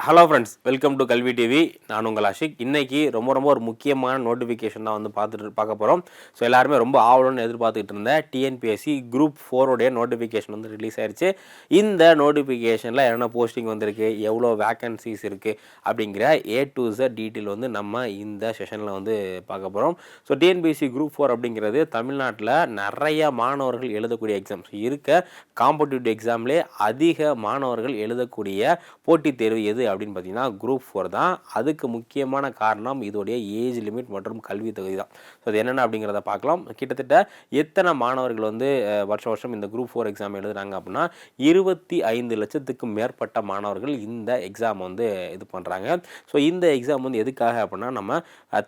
Hello friends welcome to Kalvi TV நான் உங்கள் அஷிக் இன்றைக்கி ரொம்ப ரொம்ப ஒரு முக்கியமான நோட்டிஃபிகேஷன் தான் வந்து பார்த்துட்டு பார்க்க போகிறோம் ஸோ எல்லாருமே ரொம்ப ஆவலன்னு எதிர்பார்த்துக்கிட்டு இருந்த டிஎன்பிஎஸ்சி குரூப் ஃபோரோடைய நோட்டிஃபிகேஷன் வந்து ரிலீஸ் ஆயிடுச்சு இந்த நோட்டிஃபிகேஷனில் என்னென்ன போஸ்டிங் வந்திருக்கு எவ்வளோ வேக்கன்சிஸ் இருக்குது அப்படிங்கிற ஏ டு ஜ டீட்டெயில் வந்து நம்ம இந்த செஷனில் வந்து பார்க்க போகிறோம் ஸோ டிஎன்பிஎஸ்சி குரூப் ஃபோர் அப்படிங்கிறது தமிழ்நாட்டில் நிறைய மாணவர்கள் எழுதக்கூடிய எக்ஸாம்ஸ் இருக்க காம்படிட்டிவ் எக்ஸாம்லேயே அதிக மாணவர்கள் எழுதக்கூடிய போட்டித் தேர்வு எது அப்படின்னு பார்த்தீங்கன்னா குரூப் ஃபோர் தான். அதுக்கு முக்கியமான காரணம் இதோடைய ஏஜ் லிமிட் மற்றும் கல்வி தகுதி தான். ஸோ அது என்னென்ன அப்படிங்கிறத பார்க்கலாம். கிட்டத்தட்ட எத்தனை மாணவர்கள் வந்து வருஷம் வருஷம் இந்த குரூப் ஃபோர் எக்ஸாம் எழுதுறாங்க அப்படின்னா இருபத்தி ஐந்து லட்சத்துக்கும் மேற்பட்ட மாணவர்கள் இந்த எக்ஸாம் வந்து இது பண்ணுறாங்க ஸோ இந்த எக்ஸாம் வந்து எதுக்காக அப்படின்னா நம்ம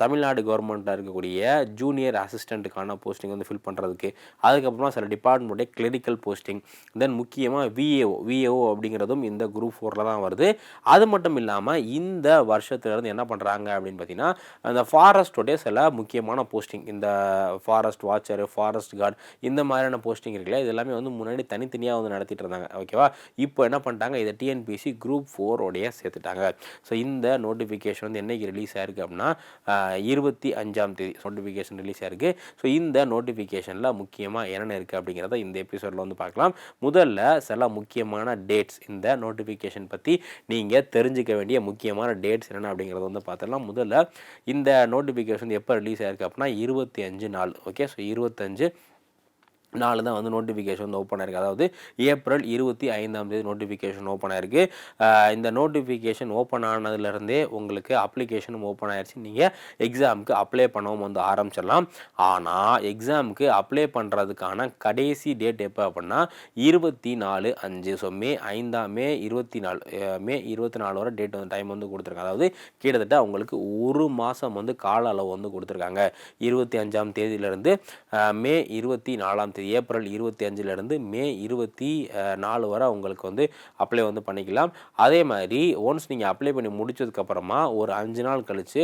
தமிழ்நாடு கவர்மெண்ட்டில் இருக்கக்கூடிய ஜூனியர் அசிஸ்டண்ட்டுக்கான போஸ்டிங் வந்து ஃபில் பண்ணுறதுக்கு அதுக்கப்புறமா சில டிபார்ட்மெண்ட்டே கிளினிக்கல் போஸ்டிங் தென் முக்கியமாக விஏஓ விஏஓ அப்படிங்கிறதும் இந்த குரூப் ஃபோரில் தான் வருது. அது மட்டும் இல்லாமல் இந்த வருஷத்துலேருந்து என்ன பண்ணுறாங்க அப்படின்னு பார்த்தீங்கன்னா அந்த ஃபாரஸ்டோடைய சில முக்கியமான போஸ்டிங் இந்த ஃபாரஸ்ட் வாட்சர் ஃபாரஸ்ட் கார்டு இந்த மாதிரியான போஸ்டிங் இருக்குல்ல இது எல்லாமே வந்து முன்னாடி தனித்தனியாக வந்து நடத்திட்டு இருந்தாங்க. ஓகேவா இப்போ என்ன பண்ணிட்டாங்க இதை டிஎன்பிசி குரூப் ஃபோரோடைய சேர்த்துட்டாங்க. ஸோ இந்த நோட்டிஃபிகேஷன் வந்து என்னைக்கு ரிலீஸ் ஆயிருக்கு அப்படின்னா இருபத்தி அஞ்சாம் தேதி நோட்டிஃபிகேஷன் ரிலீஸ் ஆயிருக்கு. ஸோ இந்த நோட்டிஃபிகேஷனில் முக்கியமாக என்னென்ன இருக்குது அப்படிங்கிறத இந்த எபிசோடில் வந்து பார்க்கலாம். முதல்ல சில முக்கியமான டேட்ஸ் இந்த நோட்டிஃபிகேஷன் பற்றி நீங்கள் தெரிஞ்சிக்க வேண்டிய முக்கியமான டேட்ஸ் என்னென்ன அப்படிங்கிறத வந்து பார்த்துடலாம் முதல்ல இந்த நோட்டிஃபிகேஷன் எப்போ ரிலீஸ் ஆயிருக்கு அப்படின்னா இருபத்தி அஞ்சு நாள். ஓகே ஸோ இருபத்தஞ்சு நாலு தான் வந்து நோட்டிஃபிகேஷன் வந்து ஓப்பன் ஆயிருக்கு. அதாவது ஏப்ரல் இருபத்தி ஐந்தாம் தேதி நோட்டிஃபிகேஷன் ஓப்பன் ஆயிருக்கு. இந்த நோட்டிஃபிகேஷன் ஓப்பன் ஆனதுலேருந்தே உங்களுக்கு அப்ளிகேஷனும் ஓப்பன் ஆயிடுச்சு நீங்கள் எக்ஸாமுக்கு அப்ளை பண்ணவும் வந்து ஆரம்பிச்சிடலாம். ஆனால் எக்ஸாமுக்கு அப்ளை பண்ணுறதுக்கான கடைசி டேட் எப்போ அப்படின்னா இருபத்தி நாலு அஞ்சு. ஸோ மே ஐந்தாம் மே இருபத்தி நாலு மே இருபத்தி நாலு வரை டேட் வந்து டைம் வந்து கொடுத்துருக்காங்க. அதாவது கிட்டத்தட்ட உங்களுக்கு ஒரு மாதம் வந்து கால அளவு வந்து கொடுத்துருக்காங்க. இருபத்தி அஞ்சாம் தேதியிலேருந்து மே இருபத்தி நாலாம் தேதி ஏப்ரல் இருபத்தி அஞ்சுலேருந்து மே இருபத்தி நாலு வரை உங்களுக்கு வந்து அப்ளை வந்து பண்ணிக்கலாம். அதே மாதிரி ஒன்ஸ் நீங்கள் அப்ளை பண்ணி முடிச்சதுக்கப்புறமா ஒரு அஞ்சு நாள் கழித்து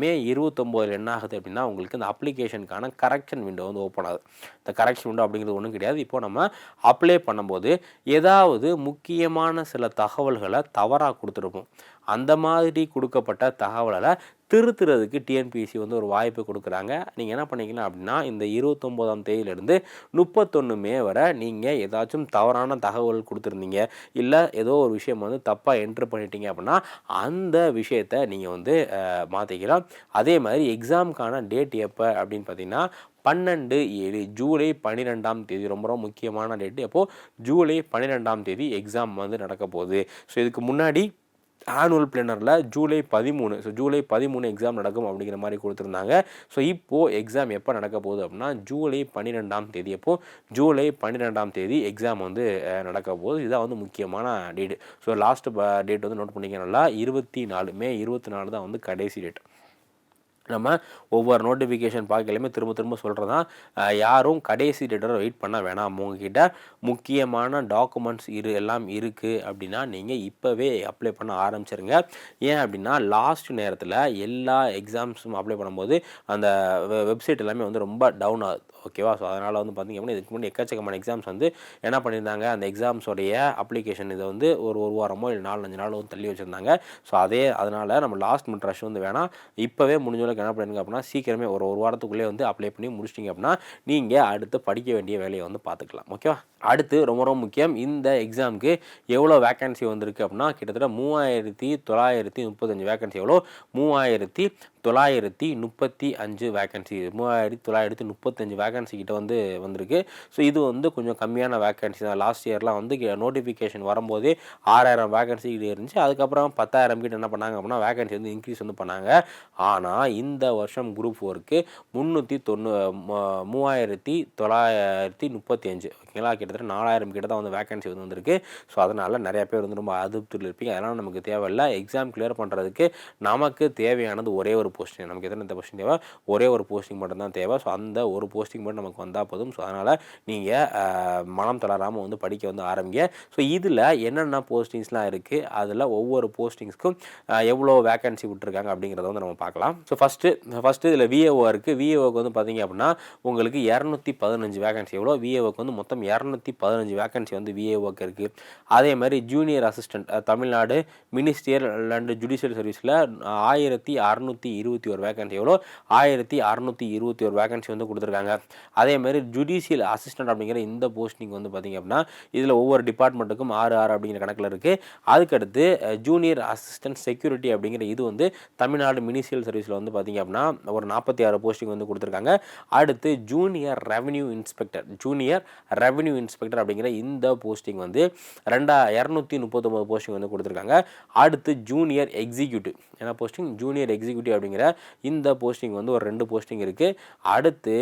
மே இருபத்தொம்போதில் என்ன ஆகுது அப்படின்னா உங்களுக்கு இந்த அப்ளிகேஷனுக்கான கரெக்ஷன் விண்டோ வந்து ஓப்பன் ஆகுது. இந்த கரெக்ஷன் விண்டோ அப்படிங்கிறது ஒன்றும் கிடையாது. இப்போ நம்ம அப்ளை பண்ணும்போது ஏதாவது முக்கியமான சில தகவல்களை தவறாக கொடுத்துருப்போம். அந்த மாதிரி கொடுக்கப்பட்ட தகவலை திருத்துறதுக்கு டிஎன்பிஎஸ்சி வந்து ஒரு வாய்ப்பு கொடுக்குறாங்க. நீங்கள் என்ன பண்ணிக்கலாம் அப்படின்னா இந்த இருபத்தொம்போதாம் தேதியிலேருந்து முப்பத்தொன்று மே வரை நீங்கள் ஏதாச்சும் தவறான தகவல் கொடுத்துருந்தீங்க இல்லை ஏதோ ஒரு விஷயம் வந்து தப்பாக என்ட்ரு பண்ணிட்டீங்க அப்படின்னா அந்த விஷயத்தை நீங்கள் வந்து மாற்றிக்கலாம் அதே மாதிரி எக்ஸாமுக்கான டேட் எப்போ அப்படின்னு பார்த்தீங்கன்னா பன்னெண்டு ஏழு ஜூலை பன்னிரெண்டாம் தேதி. ரொம்ப ரொம்ப முக்கியமான டேட்டு அப்போது ஜூலை பன்னிரெண்டாம் தேதி எக்ஸாம் வந்து நடக்க போகுது. ஸோ இதுக்கு முன்னாடி ஆனுவல் பிளானரில் ஜூலை பதிமூணு. ஸோ ஜூலை பதிமூணு எக்ஸாம் நடக்கும் அப்படிங்கிற மாதிரி கொடுத்துருந்தாங்க. ஸோ இப்போது எக்ஸாம் எப்போ நடக்க போகுது அப்படின்னா ஜூலை பன்னிரெண்டாம் தேதி. அப்போ ஜூலை பன்னிரெண்டாம் தேதி எக்ஸாம் வந்து நடக்க போகுது. இதுதான் வந்து முக்கியமான டேட் ஸோ லாஸ்ட் டேட் வந்து நோட் பண்ணிக்க நல்லா. இருபத்தி நாலு மே இருபத்தி நாலு தான் வந்து கடைசி டேட் நம்ம ஒவ்வொரு நோட்டிஃபிகேஷன் பார்க்கலையுமே திரும்ப திரும்ப சொல்கிறது தான் யாரும் கடைசி டேட்டரை வெயிட் பண்ண வேணாம் உங்ககிட்ட. முக்கியமான டாக்குமெண்ட்ஸ் இரு எல்லாம் இருக்குது அப்படின்னா நீங்கள் இப்போவே அப்ளை பண்ண ஆரம்பிச்சிருங்க. ஏன் அப்படின்னா லாஸ்ட் நேரத்தில் எல்லா எக்ஸாம்ஸும் அப்ளை பண்ணும்போது அந்த வெப்சைட் எல்லாமே வந்து ரொம்ப டவுன் ஆகுது ஓகேவா ஸோ அதனால் வந்து பார்த்திங்க அப்படின்னா இதுக்கு முன்னாடி எக்கச்சக்கமான எக்ஸாம்ஸ் வந்து என்ன பண்ணியிருந்தாங்க அந்த எக்ஸாம்ஸோடைய அப்ளிகேஷன் இதை வந்து ஒரு ஒரு வாரமோ இல்லை நாலு அஞ்சு நாள் வந்து தள்ளி வச்சுருந்தாங்க. ஸோ அதே அதனால் நம்ம லாஸ்ட் மினிட் ரஷ் வந்து வேணாம். இப்போவே முடிஞ்ச அளவுக்கு என்ன பண்ணுங்க அப்படின்னா சீக்கிரமே ஒரு ஒரு வாரத்துக்குள்ளே வந்து அப்ளை பண்ணி முடிச்சிட்டிங்க அப்படின்னா நீங்கள் அடுத்து படிக்க வேண்டிய வேலையை வந்து பார்த்துக்கலாம் ஓகேவா அடுத்து ரொம்ப ரொம்ப முக்கியம் இந்த எக்ஸாமுக்கு எவ்வளோ வேக்கன்சி வந்திருக்கு அப்படின்னா கிட்டத்தட்ட மூவாயிரத்தி தொள்ளாயிரத்தி முப்பத்தஞ்சு வேக்கன்சி எவ்வளோ? மூவாயிரத்தி தொள்ளாயிரத்தி முப்பத்தி அஞ்சு வேக்கன்சி மூவாயிரத்தி தொள்ளாயிரத்தி முப்பத்தஞ்சு வேக்கன்சி கிட்ட வந்து வந்திருக்கு. ஸோ இது வந்து கொஞ்சம் கம்மியான வேக்கன்சி தான். லாஸ்ட் இயர்லாம் வந்து நோட்டிஃபிகேஷன் வரும்போதே ஆறாயிரம் வேக்கன்சி கிட்ட இருந்துச்சு. அதுக்கப்புறம் பத்தாயிரம் கிட்ட என்ன பண்ணாங்க அப்படின்னா வேக்கன்சி வந்து இன்க்ரீஸ் வந்து பண்ணாங்க. ஆனால் இந்த வருஷம் குரூப் ஃபோருக்கு முந்நூற்றி தொண்ணூ மூவாயிரத்தி தொள்ளாயிரத்தி முப்பத்தி அஞ்சு. ஓகேங்களா கிட்டத்தட்ட நாலாயிரம் கிட்ட தான் வந்து வேக்கன்சி வந்து வந்திருக்கு. ஸோ அதனால் நிறைய பேர் வந்து ரொம்ப அதிருப்தியில் இருப்பீங்க. அதனால் நமக்கு தேவையில்லை. எக்ஸாம் கிளியர் பண்ணுறதுக்கு நமக்கு தேவையானது ஒரே ஒரு ஒரு போஸ்டிங் நமக்கு எத்தனை போஸ்டிங் தேவை? ஒரே ஒரு போஸ்டிங் மட்டும்தான் தேவை. ஸோ அந்த ஒரு போஸ்டிங் மட்டும் நமக்கு வந்தால் போதும். ஸோ அதனால் நீங்கள் மனம் தளராமல் வந்து படிக்க வந்து ஆரம்பிங்க. ஸோ இதில் என்னென்ன போஸ்டிங்ஸ்லாம் இருக்குது அதில் ஒவ்வொரு போஸ்டிங்ஸ்க்கும் எவ்வளோ வேக்கன்சி விட்டுருக்காங்க அப்படிங்கிறத வந்து நம்ம பார்க்கலாம். ஸோ ஃபஸ்ட்டு ஃபஸ்ட்டு இதில் விஏஓ இருக்குது விஏஓக்கு வந்து பார்த்தீங்க அப்படின்னா உங்களுக்கு இரநூத்தி பதினஞ்சு வேகன்சி எவ்வளோ? விஏஓக்கு வந்து மொத்தம் இரநூத்தி பதினஞ்சு வேகன்சி வந்து விஏஓக்கு இருக்குது அதே மாதிரி junior assistant Tamil Nadu ministerial and judicial சர்வீஸில் ஆயிரத்தி அறநூற்றி இருபத்தி ஒரு வேகன்சி எவ்வளோ? ஆயிரத்தி அறநூற்றி இருபத்தி ஒரு வேகன்சி வந்து கொடுத்துருக்காங்க. அதே மாதிரி ஜுடிஷியல் அசிஸ்டன்ட் அப்படிங்கிற இந்த போஸ்டிங் வந்து பார்த்திங்க அப்படின்னா இதில் ஒவ்வொரு டிபார்ட்மெண்ட்டுக்கும் ஆறு ஆறு அப்படிங்கிற கணக்கில் இருக்குது அதுக்கடுத்து ஜூனியர் அசிஸ்டன்ட் செக்யூரிட்டி அப்படிங்கிற இது வந்து தமிழ்நாடு மினிசியல் சர்வீஸில் வந்து பார்த்திங்க அப்படின்னா ஒரு நாற்பத்தி ஆறு போஸ்டிங் வந்து கொடுத்துருக்காங்க. அடுத்து junior revenue inspector junior revenue inspector அப்படிங்கிற இந்த போஸ்டிங் வந்து ரெண்டா இரநூத்தி முப்பத்தொம்பது போஸ்டிங் வந்து கொடுத்துருக்காங்க. அடுத்து ஜூனியர் எக்ஸிக்யூட்டிவ் என்ன போஸ்டிங் ஜூனியர் எக்ஸிக்யூட்டிவ் அப்படிங்கிற இந்த போஸ்டிங் வந்து ஒரு ரெண்டு போஸ்டிங் இருக்குது அடுத்து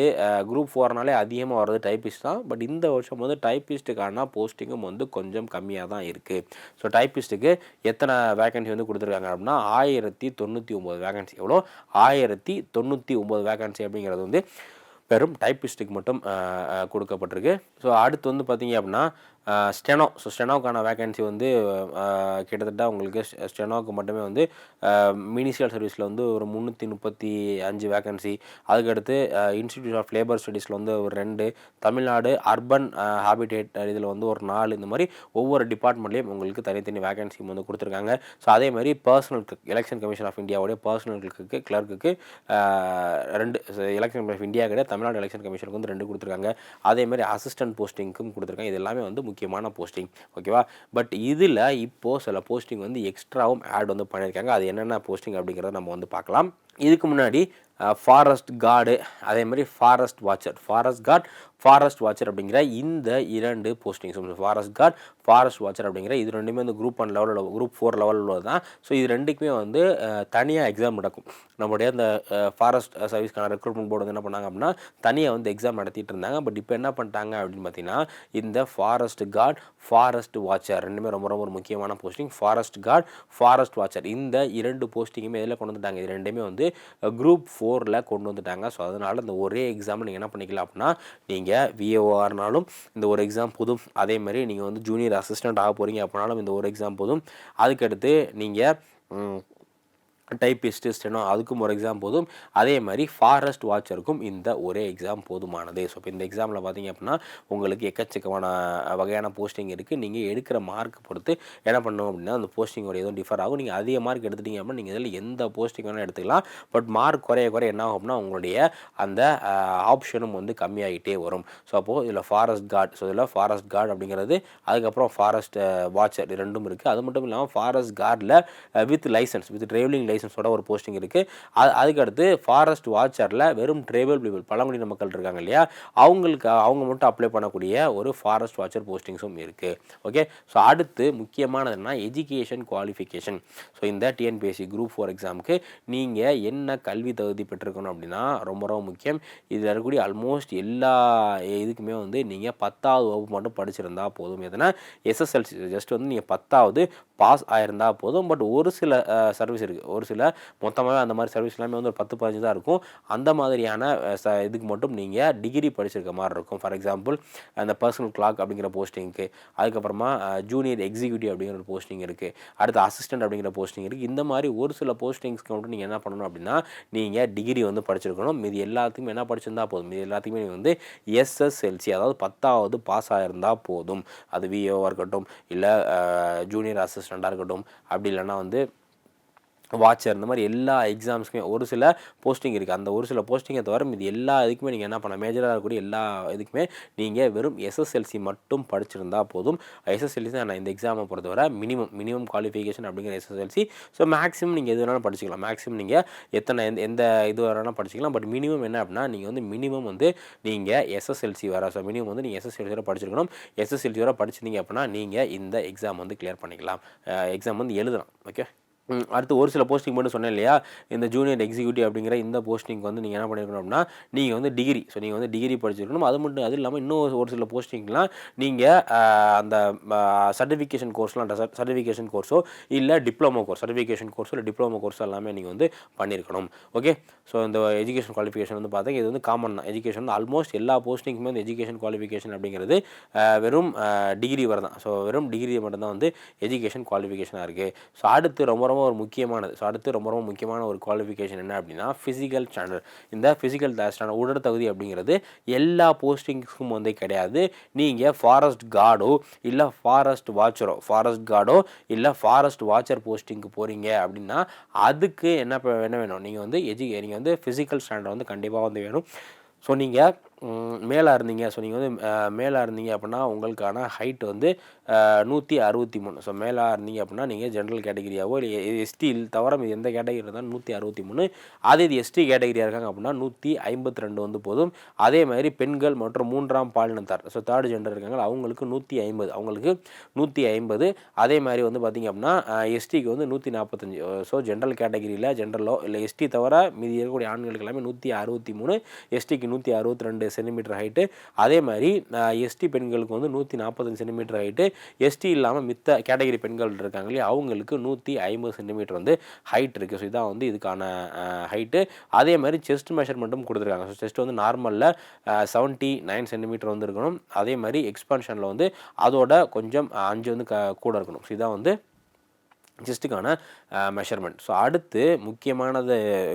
குரூப் ஃபோர்னாலே அதிகமாக வர்றது டைப்பிஸ்ட் தான். பட் இந்த வருஷம் வந்து டைப்பிஸ்ட்டுக்கான போஸ்டிங்கும் வந்து கொஞ்சம் கம்மியாக தான் இருக்குது ஸோ டைப்பிஸ்ட்டுக்கு எத்தனை வேகன்சி வந்து கொடுத்துருக்காங்க அப்படின்னா ஆயிரத்தி தொண்ணூற்றி ஒம்பது வேகன்சி எவ்வளோ? ஆயிரத்தி தொண்ணூற்றி ஒம்பது வேகன்சி அப்படிங்கிறது வந்து வெறும் டைப்பிஸ்ட்டுக்கு மட்டும் கொடுக்கப்பட்டிருக்கு. ஸோ அடுத்து வந்து பார்த்தீங்க அப்படின்னா ஸ்டெனோ. ஸோ ஸ்டெனோக்கான வேகன்சி வந்து கிட்டத்தட்ட உங்களுக்கு ஸ்டெனோக்கு மட்டுமே வந்து மினிஸ்ட்ரியல் சர்வீஸில் வந்து ஒரு முந்நூற்றி முப்பத்தி அஞ்சு வேகன்சி அதுக்கடுத்து இன்ஸ்டிடியூட் ஆஃப் லேபர் ஸ்டடீஸில் வந்து ஒரு ரெண்டு தமிழ்நாடு அர்பன் ஹாபிடேட் இதில் வந்து ஒரு நாலு இந்த மாதிரி ஒவ்வொரு டிபார்ட்மெண்ட்லேயும் உங்களுக்கு தனித்தனி வேகன்சி வந்து கொடுத்துருக்காங்க. ஸோ அதே மாதிரி பர்சனல் எலெக்ஷன் கமிஷன் ஆஃப் இந்தியாவுடைய பர்சனல் கிளர்க்கு கிளர்க்குக்கு ரெண்டு எலெக்ஷன் கமிஷன் ஆஃப் இந்தியா கிட்ட தமிழ்நாடு எலெக்ஷன் கமிஷனுக்கு வந்து ரெண்டு கொடுத்துருக்காங்க. அதே மாதிரி அசிஸ்டன்ட் போஸ்டிங்க்கும் கொடுத்துருக்காங்க. இது எல்லாமே வந்து முக்கிய முக்கியமான போஸ்டிங் ஓகேவா பட் இதில் இப்போது சில போஸ்டிங் வந்து எக்ஸ்ட்ராவும் ஆட் வந்து பண்ணியிருக்காங்க. அது என்னென்ன போஸ்டிங் அப்படிங்கிறத நம்ம வந்து பார்க்கலாம். இதுக்கு முன்னாடி ஃபாரஸ்ட் கார்டு அதே மாதிரி forest watcher forest guard forest watcher அப்படிங்கிற இந்த இரண்டு போஸ்டிங்ஸும் ஃபாரஸ்ட் கார்டு ஃபாரஸ்ட் வாட்சர் அப்படிங்கிற இது ரெண்டுமே வந்து குரூப் ஒன் லெவலில் குரூப் ஃபோர் லெவலில் தான். ஸோ இது ரெண்டுக்குமே வந்து தனியாக எக்ஸாம் நடக்கும். நம்மளுடைய அந்த ஃபாரஸ்ட் சர்வீஸ்க்கான ரெக்ரூட்மெண்ட் போர்டு வந்து என்ன பண்ணாங்க அப்படின்னா தனியாக வந்து எக்ஸாம் நடத்திட்டு இருந்தாங்க. பட் இப்போ என்ன பண்ணிட்டாங்க அப்படின்னு பார்த்தீங்கன்னா இந்த ஃபாரஸ்ட் கார்டு ஃபாரஸ்ட் வாட்சர் ரெண்டுமே ரொம்ப ரொம்ப ஒரு முக்கியமான posting forest guard forest watcher இந்த இரண்டு போஸ்டிங்குமே இதில் கொண்டு வந்துட்டாங்க? இது ரெண்டுமே வந்து குரூப் ஃபோரில் கொண்டு வந்துட்டாங்க. ஸோ அதனால் இந்த ஒரே எக்ஸாம் நீங்கள் என்ன பண்ணிக்கலாம் அப்படின்னா நீங்கள் விஏஓஆர்னாலும் இந்த ஒரு எக்ஸாம் போதும். அதே மாதிரி நீங்கள் வந்து ஜூனியர் அசிஸ்டண்ட் ஆக போகிறீங்க அப்படின்னாலும் இந்த ஒரு எக்ஸாம் போதும். அதுக்கடுத்து நீங்கள் டைப்பிஸ்ட்டு ஸ்டெனோ அதுக்கும் ஒரு எக்ஸாம் போதும். அதே மாதிரி ஃபாரஸ்ட் வாட்சருக்கும் இந்த ஒரே எக்ஸாம் போதுமானது. ஸோ இப்போ இந்த எக்ஸாமில் பார்த்தீங்க அப்படின்னா உங்களுக்கு எக்கச்சக்கமான வகையான போஸ்டிங் இருக்குது நீங்கள் எடுக்கிற மார்க் பொறுத்து என்ன பண்ணணும் அப்படின்னா அந்த போஸ்டிங் எதுவும் டிஃபர் ஆகும். நீங்கள் அதிக மார்க் எடுத்துட்டீங்க அப்படின்னா நீங்கள் இதில் எந்த போஸ்டிங் வேணால் எடுத்துக்கலாம். பட் மார்க் குறைய குறைய என்ன ஆகும் அப்படின்னா உங்களுடைய அந்த ஆப்ஷனும் வந்து கம்மியாகிட்டே வரும். ஸோ அப்போது இதில் ஃபாரஸ்ட் கார்டு ஸோ இதில் ஃபாரஸ்ட் கார்டு அப்படிங்கிறது அதுக்கப்புறம் ஃபாரஸ்ட் வாட்சர் ரெண்டும் இருக்குது அது மட்டும் இல்லாமல் ஃபாரஸ்ட் கார்டில் வித் லைசன்ஸ் வித் ட்ரைவிங் லைசன்ஸோட ஒரு போஸ்டிங் இருக்குது அது அதுக்கடுத்து ஃபாரஸ்ட் வாட்சரில் வெறும் ட்ரைபல் பீப்புள் பழங்குடியின மக்கள் இருக்காங்க இல்லையா? அவங்களுக்கு அவங்க மட்டும் அப்ளை பண்ணக்கூடிய ஒரு ஃபாரஸ்ட் வாட்சர் போஸ்டிங்ஸும் இருக்குது ஓகே ஸோ அடுத்து முக்கியமானதுன்னா எஜுகேஷன் குவாலிஃபிகேஷன் ஸோ இந்த டிஎன்பிஎஸ்சி குரூப் ஃபோர் எக்ஸாமுக்கு நீங்கள் என்ன கல்வி தகுதி பெற்றிருக்கணும் அப்படின்னா ரொம்ப ரொம்ப முக்கியம். இதில் இருக்கக்கூடிய ஆல்மோஸ்ட் எல்லா இதுக்குமே வந்து நீங்கள் பத்தாவது வகுப்பு மட்டும் படிச்சிருந்தா போதும். எதுனா எஸ்எஸ்எல்சி ஜஸ்ட் வந்து நீங்கள் பத்தாவது பாஸ் ஆயிருந்தால் போதும். பட் ஒரு சில சர்வீஸ் இருக்குது ஒரு சில மொத்தமாகவே அந்த மாதிரி சர்வீஸ் எல்லாமே வந்து ஒரு பத்து பதினஞ்சு தான் இருக்கும். அந்த மாதிரியான ச இதுக்கு மட்டும் நீங்கள் டிகிரி படிச்சிருக்க மாதிரி இருக்கும். ஃபார் எக்ஸாம்பிள் அந்த பர்சனல் கிளாக் அப்படிங்கிற போஸ்டிங்க்கு அதுக்கப்புறமா ஜூனியர் எக்ஸிக்யூட்டிவ் அப்படிங்கிற ஒரு போஸ்டிங் இருக்குது அடுத்து அசிஸ்டன்ட் அப்படிங்கிற போஸ்டிங் இருக்குது இந்த மாதிரி ஒரு சில போஸ்டிங்ஸ்க்கு மட்டும் நீங்கள் என்ன பண்ணணும் அப்படின்னா நீங்கள் டிகிரி வந்து படிச்சிருக்கணும். இது எல்லாத்துக்குமே என்ன படிச்சிருந்தா போதும்? இது எல்லாத்துக்குமே நீங்கள் வந்து எஸ்எஸ்எல்சி அதாவது பத்தாவது பாஸ் ஆகிருந்தால் போதும். அது விஓவாக இருக்கட்டும் இல்லை ஜூனியர் அசிஸ்டண்ட்டாக இருக்கட்டும். அப்படி இல்லைன்னா வந்து வாட்சர் இந்த மாதிரி எல்லா எக்ஸாம்ஸ்க்குமே ஒரு சில போஸ்டிங் இருக்குது அந்த ஒரு சில போஸ்டிங்கை தவிர இது எல்லா இதுக்குமே நீங்கள் என்ன பண்ண மேஜராக இருக்கக்கூடிய எல்லா இதுக்குமே நீங்கள் வெறும் எஸ்எஸ்எல்சி மட்டும் படிச்சிருந்தா போதும். எஸ்எஸ்எல்சி தான் நான் இந்த எக்ஸாமை பொறுத்தவரை மினிமம் மினிமம் குவாலிஃபிகேஷன் அப்படிங்கிற எஸ்எஸ்எல்சி ஸோ மேக்ஸிமம் நீங்கள் எது வேணாலும் படிச்சிக்கலாம். மேக்ஸிமம் நீங்கள் எத்தனை எந்த எந்த இது வேணாலும் படிச்சிக்கலாம். பட் மினிமம் என்ன அப்படின்னா நீங்கள் வந்து மினிமம் வந்து நீங்கள் எஸ்எஸ்எல்சி வர ஸோ மினிமம் வந்து நீங்கள் எஸ்எஸ்எல்சி வர படிச்சிருக்கணும். எஸ்எஸ்எல்சி வர படிச்சிருந்தீங்க அப்படின்னா நீங்கள் இந்த எக்ஸாம் வந்து கிளியர் பண்ணிக்கலாம். எக்ஸாம் வந்து எழுதலாம். ஓகே அடுத்து ஒரு சில போஸ்டிங் மட்டும் சொன்னேன் இல்லையா? இந்த ஜூனியர் எக்ஸிக்யூட்டிவ் அப்படிங்கிற இந்த போஸ்டிங் வந்து நீங்கள் என்ன பண்ணிருக்கணும் அப்படின்னா நீங்கள் வந்து டிகிரி ஸோ நீங்கள் வந்து டிகிரி படிச்சிருக்கணும். அது மட்டும் அது இல்லாமல் இன்னும் ஒரு சில போஸ்டிங்லாம் நீங்கள் அந்த சர்டிஃபிகேஷன் கோர்ஸ்லாம் சர்டிஃபிகேஷன் கோர்ஸோ இல்லை டிப்ளமோ கோர்ஸ் சர்டிஃபிகேஷன் கோர்ஸோ இல்லை டிப்ளமோ கோர்ஸோ எல்லாமே நீங்கள் வந்து பண்ணியிருக்கணும் ஓகே ஸோ இந்த எஜுகேஷன் குவாலிஃபிகேஷன் வந்து பார்த்தா இது வந்து காமன் தான். எஜுகேஷன் வந்து ஆல்மோஸ்ட் எல்லா போஸ்டிங்க்குமே வந்து எஜுகேஷன் குவாலிஃபிகேஷன் அப்படிங்கிறது வெறும் டிகிரி வரதான். ஸோ வெறும் டிகிரி மட்டும்தான் வந்து எஜுகேஷன் குவாலிஃபிகேஷனாக இருக்குது ஸோ அடுத்து ரொம்ப ரொம்ப ஒரு முக்கியமானது. ஸோ அடுத்து ரொம்ப ரொம்ப முக்கியமான ஒரு குவாலிஃபிகேஷன் என்ன அப்படின்னா ஃபிசிக்கல் ஸ்டாண்டர்ட் இந்த ஃபிசிக்கல் ஸ்டாண்டர்ட் உடற்தகுதி அப்படிங்கிறது எல்லா போஸ்டிங்ஸ்க்கும் வந்து கிடையாது. நீங்கள் ஃபாரஸ்ட் கார்டோ இல்லை ஃபாரஸ்ட் வாட்சரோ ஃபாரஸ்ட் கார்டோ இல்லை ஃபாரஸ்ட் வாட்சர் போஸ்டிங்க்கு போகிறீங்க அப்படின்னா அதுக்கு என்ன என்ன வேணும்? நீங்கள் வந்து எஜு நீங்கள் வந்து ஃபிசிக்கல் ஸ்டாண்டர்ட் வந்து கண்டிப்பாக வந்து வேணும். ஸோ நீங்கள் மேலே இருந்தீங்க. ஸோ நீங்கள் வந்து மேலே இருந்தீங்க அப்படின்னா உங்களுக்கான ஹைட் வந்து நூற்றி அறுபத்தி மூணு. ஸோ மேலே இருந்தீங்க அப்படின்னா நீங்கள் ஜென்ரல் கேட்டகிரியாவோ இல்லை எஸ்டி தவிர இது எந்த கேட்டகரி இருந்தாலும் நூற்றி அறுபத்தி மூணு. அதே இது எஸ்டி கேட்டகிரியாக இருக்காங்க அப்படின்னா நூற்றி ஐம்பத்தி ரெண்டு வந்து போதும். அதே மாதிரி பெண்கள் மற்றும் மூன்றாம் பாலினத்தார். ஸோ தேர்ட் ஜெண்டர் இருக்காங்க. அவங்களுக்கு நூற்றி ஐம்பது. அவங்களுக்கு நூற்றி ஐம்பது. அதே மாதிரி வந்து பார்த்திங்க அப்படின்னா எஸ்டிக்கு வந்து நூற்றி நாற்பத்தஞ்சு ஸோ ஜென்ரல் கேட்டகிரியில் ஜென்ரலோ இல்லை எஸ்டி தவிர மீதி இருக்கக்கூடிய ஆண்களுக்கு எல்லாமே நூற்றி அறுபத்தி மூணு. எஸ்டிக்கு நூற்றி அறுபத்தி ரெண்டு சென்டிமீட்டர் ஹைட்டு அதே மாதிரி எஸ்டி பெண்களுக்கு வந்து நூற்றி நாற்பத்தஞ்சு சென்டிமீட்டர் ஹைட்டு எஸ்டி இல்லாமல் மித்த கேட்டகரி பெண்கள் இருக்காங்க இல்லையா? அவங்களுக்கு நூற்றி ஐம்பது சென்டிமீட்டர் வந்து ஹைட் இருக்குது ஸோ இதான் வந்து இதுக்கான ஹைட்டு அதே மாதிரி செஸ்ட் மெஷர்மெண்ட்டும் கொடுத்துருக்காங்க. ஸோ செஸ்ட் வந்து நார்மலில் செவன்ட்டி நைன் சென்டிமீட்டர் வந்து இருக்கணும். அதே மாதிரி எக்ஸ்பான்ஷனில் வந்து அதோட கொஞ்சம் அஞ்சு வந்து க கூட இருக்கணும். ஸோ இதான் வந்து ஜஸ்ட்டுக்கான மெஷர்மெண்ட் ஸோ அடுத்து முக்கியமானது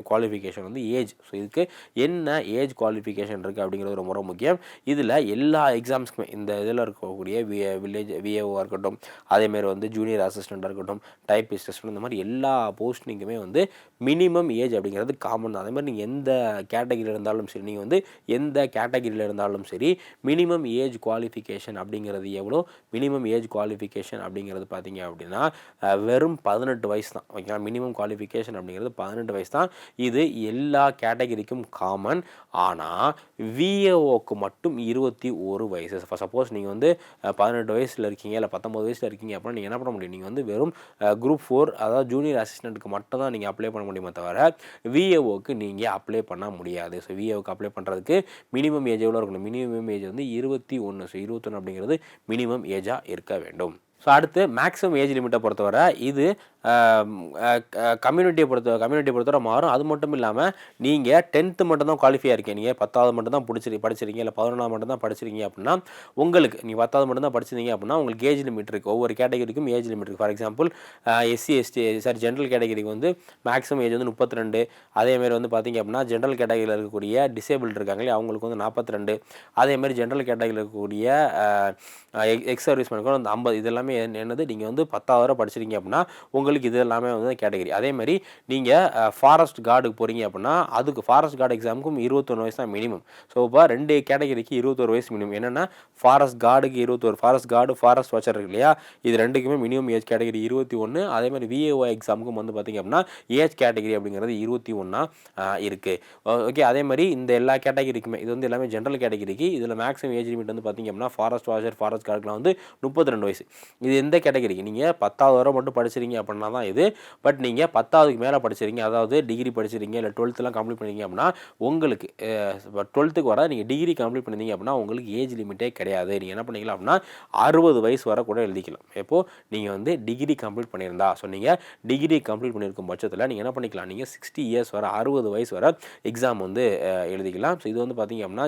குவாலிஃபிகேஷன் வந்து ஏஜ் ஸோ இதுக்கு என்ன ஏஜ் குவாலிஃபிகேஷன் இருக்குது அப்படிங்கிறது ரொம்ப ரொம்ப முக்கியம். இதில் எல்லா எக்ஸாம்ஸ்க்குமே இந்த இதில் இருக்கக்கூடிய வி வில்லேஜ் விஏஓவாக இருக்கட்டும் அதேமாரி வந்து ஜூனியர் அசிஸ்டண்ட்டாக இருக்கட்டும் டைப் அசிஸ்டன்ட் இந்த மாதிரி எல்லா போஸ்டிங்குமே வந்து மினிமம் ஏஜ் அப்படிங்கிறது காமன் தான். அதே மாதிரி நீங்கள் எந்த கேட்டகிரியில் இருந்தாலும் சரி நீங்கள் வந்து எந்த கேட்டகிரியில் இருந்தாலும் சரி மினிமம் ஏஜ் குவாலிஃபிகேஷன் அப்படிங்கிறது எவ்வளோ? மினிமம் ஏஜ் குவாலிஃபிகேஷன் அப்படிங்கிறது பார்த்தீங்க அப்படின்னா வெறும் மினிமம் பதினெட்டு வயசு தான் ஓகேங்களா? மினிமம் குவாலிஃபிகேஷன் அப்படிங்கிறது பதினெட்டு வயசு தான் இது எல்லா கேட்டகரிக்கும் காமன் ஆனால் விஏஓக்கு மட்டும் இருபத்தி ஒரு வயசு. சப்போஸ் நீங்கள் வந்து பதினெட்டு வயசில் இருக்கீங்க இல்லை பத்தொம்பது வயசில் இருக்கீங்க அப்படின்னா நீங்கள் என்ன பண்ண முடியும்? நீங்கள் வந்து வெறும் குரூப் ஃபோர் அதாவது ஜூனியர் அசிஸ்டண்ட்டுக்கு மட்டும் தான் நீங்கள் அப்ளை பண்ண முடியுமே தவிர விஏஓக்கு நீங்கள் அப்ளை பண்ண முடியாது. ஸோ விஏஓக்கு அப்ளை பண்ணுறதுக்கு மினிமம் ஏஜ் எவ்வளோ இருக்கணும்? மினிமம் ஏஜ் வந்து இருபத்தி ஒன்று ஸோ இருபத்தொன்று அப்படிங்கிறது மினிமம் ஏஜாக இருக்க வேண்டும். ஸோ அடுத்து மேக்ஸிமம் ஏஜ் லிமிட்டை பொறுத்தவரை இது கம்யூனிட்டியை பொறுத்த கம்யூனிட்டியை பொறுத்தவரை மாறும். அது மட்டும் இல்லாமல் நீங்கள் டென்த்து மட்டும் தான் குவாலிஃபையாக இருக்கீங்க. நீங்கள் பத்தாவது மட்டும்தான் பிடிச்சிரு படிச்சிருக்கீங்க. இல்லை பதினொன்றாவது மட்டும்தான் படிச்சிருக்கீங்க அப்படின்னா உங்களுக்கு நீங்கள் பத்தாவது மட்டும்தான் படிச்சிருந்தீங்க அப்படின்னா உங்களுக்கு ஏஜ் லிமிட் இருக்குது ஒவ்வொரு கேட்டகரிக்கும் ஏஜ் லிமிட் இருக்குது for example SC ST sorry general கேட்டகரிக்கு வந்து மேக்ஸிமம் ஏஜ் வந்து முப்பத்தி ரெண்டு அதேமாரி வந்து பார்த்தீங்க அப்படின்னா ஜென்ரல் கேட்டகரியில் இருக்கக்கூடிய டிசேபிள் இருக்காங்களே அவங்களுக்கு வந்து நாற்பத்தி ரெண்டு அதேமாரி ஜென்ரல் கேட்டகரியில் இருக்கக்கூடிய எக்ஸ் சர்வீஸ் மேனுக்கு வந்து ஐம்பது. இது எல்லாமே எல்லாமே என்னது நீங்கள் வந்து பத்தாவது வரை படிச்சிருக்கீங்க அப்படின்னா உங்களுக்கு இது எல்லாமே வந்து கேட்டகரி. அதே மாதிரி நீங்கள் ஃபாரஸ்ட் கார்டுக்கு போகிறீங்க அப்படின்னா அதுக்கு ஃபாரஸ்ட் கார்டு எக்ஸாமுக்கும் இருபத்தொன்று வயசு தான் மினிமம் ஸோ இப்போ ரெண்டு கேட்டகரிக்கு இருபத்தொரு வயசு மினிமம் என்னென்னா ஃபாரஸ்ட் கார்டுக்கு இருபத்தொரு ஃபாரஸ்ட் கார்டு ஃபாரஸ்ட் வாட்சர் இருக்கு இல்லையா? இது ரெண்டுக்குமே மினிமம் ஏஜ் கேட்டகரி இருபத்தி ஒன்று அதே மாதிரி விஏஓ எக்ஸாமுக்கும் வந்து பார்த்திங்க அப்படின்னா ஏஜ் கேட்டகரி அப்படிங்கிறது இருபத்தி ஒன்றா இருக்குது ஓகே அதே மாதிரி இந்த எல்லா கேட்டகரிக்குமே இது வந்து எல்லாமே ஜென்ரல் கேட்டகரிக்கு இதில் மேக்ஸிமம் ஏஜ் லிமிட் வந்து பார்த்திங்க அப்படின்னா ஃபாரஸ்ட் வாட்சர் ஃபாரஸ்ட் கார்டுக்குலாம் வந்து முப்பத்தி ரெண்டு வயசு. இது எந்த கேட்டகரிக்கு நீங்கள் பத்தாவது வரை மட்டும் படிச்சிருங்க அப்படின்னா தான் இது. பட் நீங்கள் பத்தாவதுக்கு மேலே படிச்சிருங்க அதாவது டிகிரி படிச்சிருங்க இல்லை டுவெல்த்துலாம் கம்ப்ளீட் பண்ணிங்க அப்படின்னா உங்களுக்கு டுவெல்த்துக்கு வர நீங்கள் டிகிரி கம்ப்ளீட் பண்ணிங்க அப்படின்னா உங்களுக்கு ஏஜ் லிமிட்டே கிடையாது. நீங்கள் என்ன பண்ணிக்கலாம் அப்படின்னா அறுபது வயசு வர கூட எழுதிக்கலாம். எப்போது நீங்கள் வந்து டிகிரி கம்ப்ளீட் பண்ணியிருந்தா ஸோ நீங்கள் டிகிரி கம்ப்ளீட் பண்ணியிருக்கும் பட்சத்தில் நீங்கள் என்ன பண்ணிக்கலாம்? நீங்கள் சிக்ஸ்டி இயர்ஸ் வர அறுபது வயசு வர எக்ஸாம் வந்து எழுதிக்கலாம். ஸோ இது வந்து பார்த்தீங்க அப்படின்னா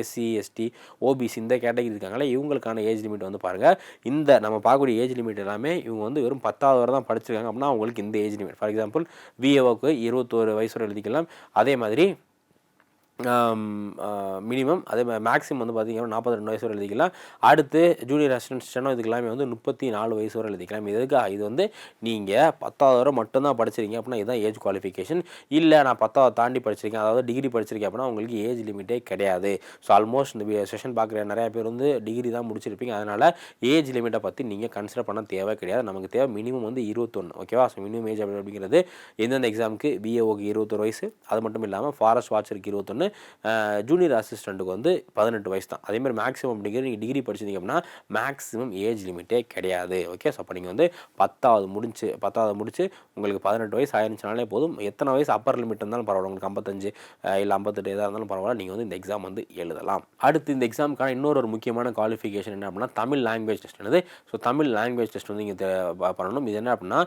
எஸ்சி எஸ்டி ஓபிசி இந்த கேட்டகரி இருக்காங்களே இவங்களுக்கான ஏஜ் லிமிட் வந்து பாருங்கள் இந்த நம்ம பார்க்கக்கூடிய ஏஜ் லிமிட் எல்லாமே இவங்க வந்து வெறும் பத்தாவது வரை தான் படிச்சிருக்காங்க. அப்படின்னா அவங்களுக்கு இந்த ஏஜ் லிமிட் ஃபார் எக்ஸாம்பிள் விஏஓக்கு இருபத்தோரு வயசு வரை எழுதிக்கலாம். அதே மாதிரி மினிமம் அதே மாதிரி மேக்ஸிமம் வந்து பார்த்தீங்கன்னா நாற்பத்தி ரெண்டு வயசு வரை எழுதிக்கலாம். அடுத்து ஜூனியர் அசிஸ்டன்ஸ்டனோ இதுக்கெல்லாமே வந்து முப்பத்தி நாலு வயசு வரை எழுதிக்கலாம். இது எதுக்காக இது வந்து நீங்கள் பத்தாவது வரை மட்டும்தான் படிச்சிருக்கீங்க அப்படின்னா இதுதான் ஏஜ் குவாலிஃபிகேஷன் இல்லை நான் பத்தாவது தாண்டி படிச்சிருக்கேன். அதாவது டிகிரி படிச்சிருக்கேன் அப்படின்னா உங்களுக்கு ஏஜ் லிமிட்டே கிடையாது. ஸோ ஆல்மோஸ்ட் இந்த செஷன் பார்க்குற நிறைய பேர் வந்து டிகிரி தான் முடிச்சிருப்பீங்க. அதனால் ஏஜ் லிமிட்டை பற்றி நீங்கள் கன்சிடர் பண்ண தேவை கிடையாது. நமக்கு தேவை மினிமம் வந்து இருபத்தொன்று ஓகேவா ஸோ மினிமம் ஏஜ் அப்படிங்கிறது எந்தெந்த எக்ஸாமுக்கு பிஏஓக்கு இருபத்தொரு வயசு. அது மட்டும் இல்லாமல் ஃபாரஸ்ட் வாட்சருக்கு இருபத்தொன்று ஜூனியர் அசிஸ்டண்ட்டுக்கு வந்து பதினெட்டு வயசு தான் அதேமாதிரி மேக்ஸிமம் அப்படிங்கிறது நீங்கள் டிகிரி படிச்சிருந்தீங்க அப்படின்னா மேக்ஸிமம் ஏஜ் லிமிட்டே கிடையாது. ஓகே ஸோ அப்போ நீங்கள் வந்து பத்தாவது முடிஞ்சு பத்தாவது முடிச்சு உங்களுக்கு பதினெட்டு வயசு ஆயிருந்துச்சுனாலே போதும். எத்தனை வயசு அப்பர் லிமிட் இருந்தாலும் பரவாயில்ல. உங்களுக்கு ஐம்பத்தஞ்சு இல்லை ஐம்பத்தெட்டு எதாக இருந்தாலும் பரவாயில்ல. நீங்கள் வந்து இந்த எக்ஸாம் வந்து எழுதலாம். அடுத்து இந்த எக்ஸாமுக்கான இன்னொரு ஒரு முக்கியமான குவாலிஃபிகேஷன் என்ன அப்படின்னா தமிழ் லாங்குவேஜ் டெஸ்ட் என்னது? ஸோ தமிழ் லாங்குவேஜ் டெஸ்ட் வந்து நீங்கள் பண்ணணும். இது என்ன அப்படின்னா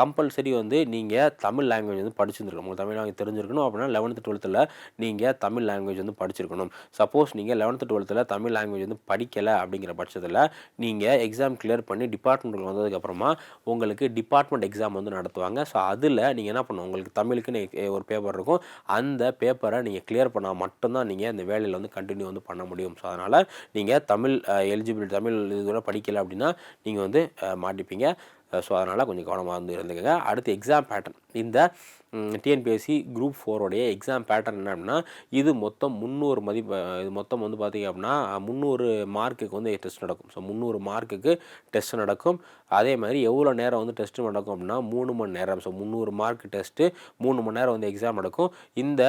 கம்பல்சரி வந்து நீங்கள் தமிழ் லாங்குவேஜ் வந்து படிச்சிருந்துருக்கணும். உங்களுக்கு தமிழ் லாங்குவேஜ் தெரிஞ்சிருக்கணும் அப்படின்னா லெவன்த்து டுவெல்த்தில் நீங்கள் தமிழ் லாங்குவேஜ் வந்து படிச்சிருக்கணும். சப்போஸ் நீங்கள் லெவன்த்து டுவெல்த்தில் தமிழ் லாங்குவேஜ் வந்து படிக்கலை அப்படிங்கிற பட்சத்தில் நீங்கள் எக்ஸாம் கிளியர் பண்ணி டிபார்ட்மெண்ட்டுக்கு வந்ததுக்கப்புறமா உங்களுக்கு டிபார்ட்மெண்ட் எக்ஸாம் வந்து நடத்துவாங்க. ஸோ அதில் நீங்கள் என்ன பண்ணணும் உங்களுக்கு தமிழுக்குன்னு ஒரு பேப்பர் இருக்கும். அந்த பேப்பரை நீங்கள் கிளியர் பண்ணால் மட்டும்தான் நீங்கள் அந்த வேலையில் வந்து கண்டினியூ வந்து பண்ண முடியும். ஸோ அதனால் நீங்கள் தமிழ் எலிஜிபிலிட்டி தமிழ் இது கூட படிக்கலை அப்படின்னா நீங்கள் வந்து மாட்டிப்பீங்க. ஸோ அதனால் கொஞ்சம் கவனமாக வந்து இருந்துக்கங்க. அடுத்து எக்ஸாம் பேட்டர்ன் இந்த டிஎன்பிஎஸ்சி குரூப் ஃபோரோடைய எக்ஸாம் பேட்டர்ன் என்ன அப்படின்னா இது மொத்தம் முந்நூறு மதிப்பு இது மொத்தம் வந்து பார்த்திங்க அப்படின்னா முந்நூறு மார்க்குக்கு வந்து டெஸ்ட் நடக்கும். ஸோ முந்நூறு மார்க்குக்கு டெஸ்ட் நடக்கும். அதே மாதிரி எவ்வளோ நேரம் வந்து டெஸ்ட் நடக்கும் அப்படின்னா மூணு மணி நேரம். ஸோ முந்நூறு மார்க் டெஸ்ட்டு மூணு மணி நேரம் வந்து எக்ஸாம் நடக்கும். இந்த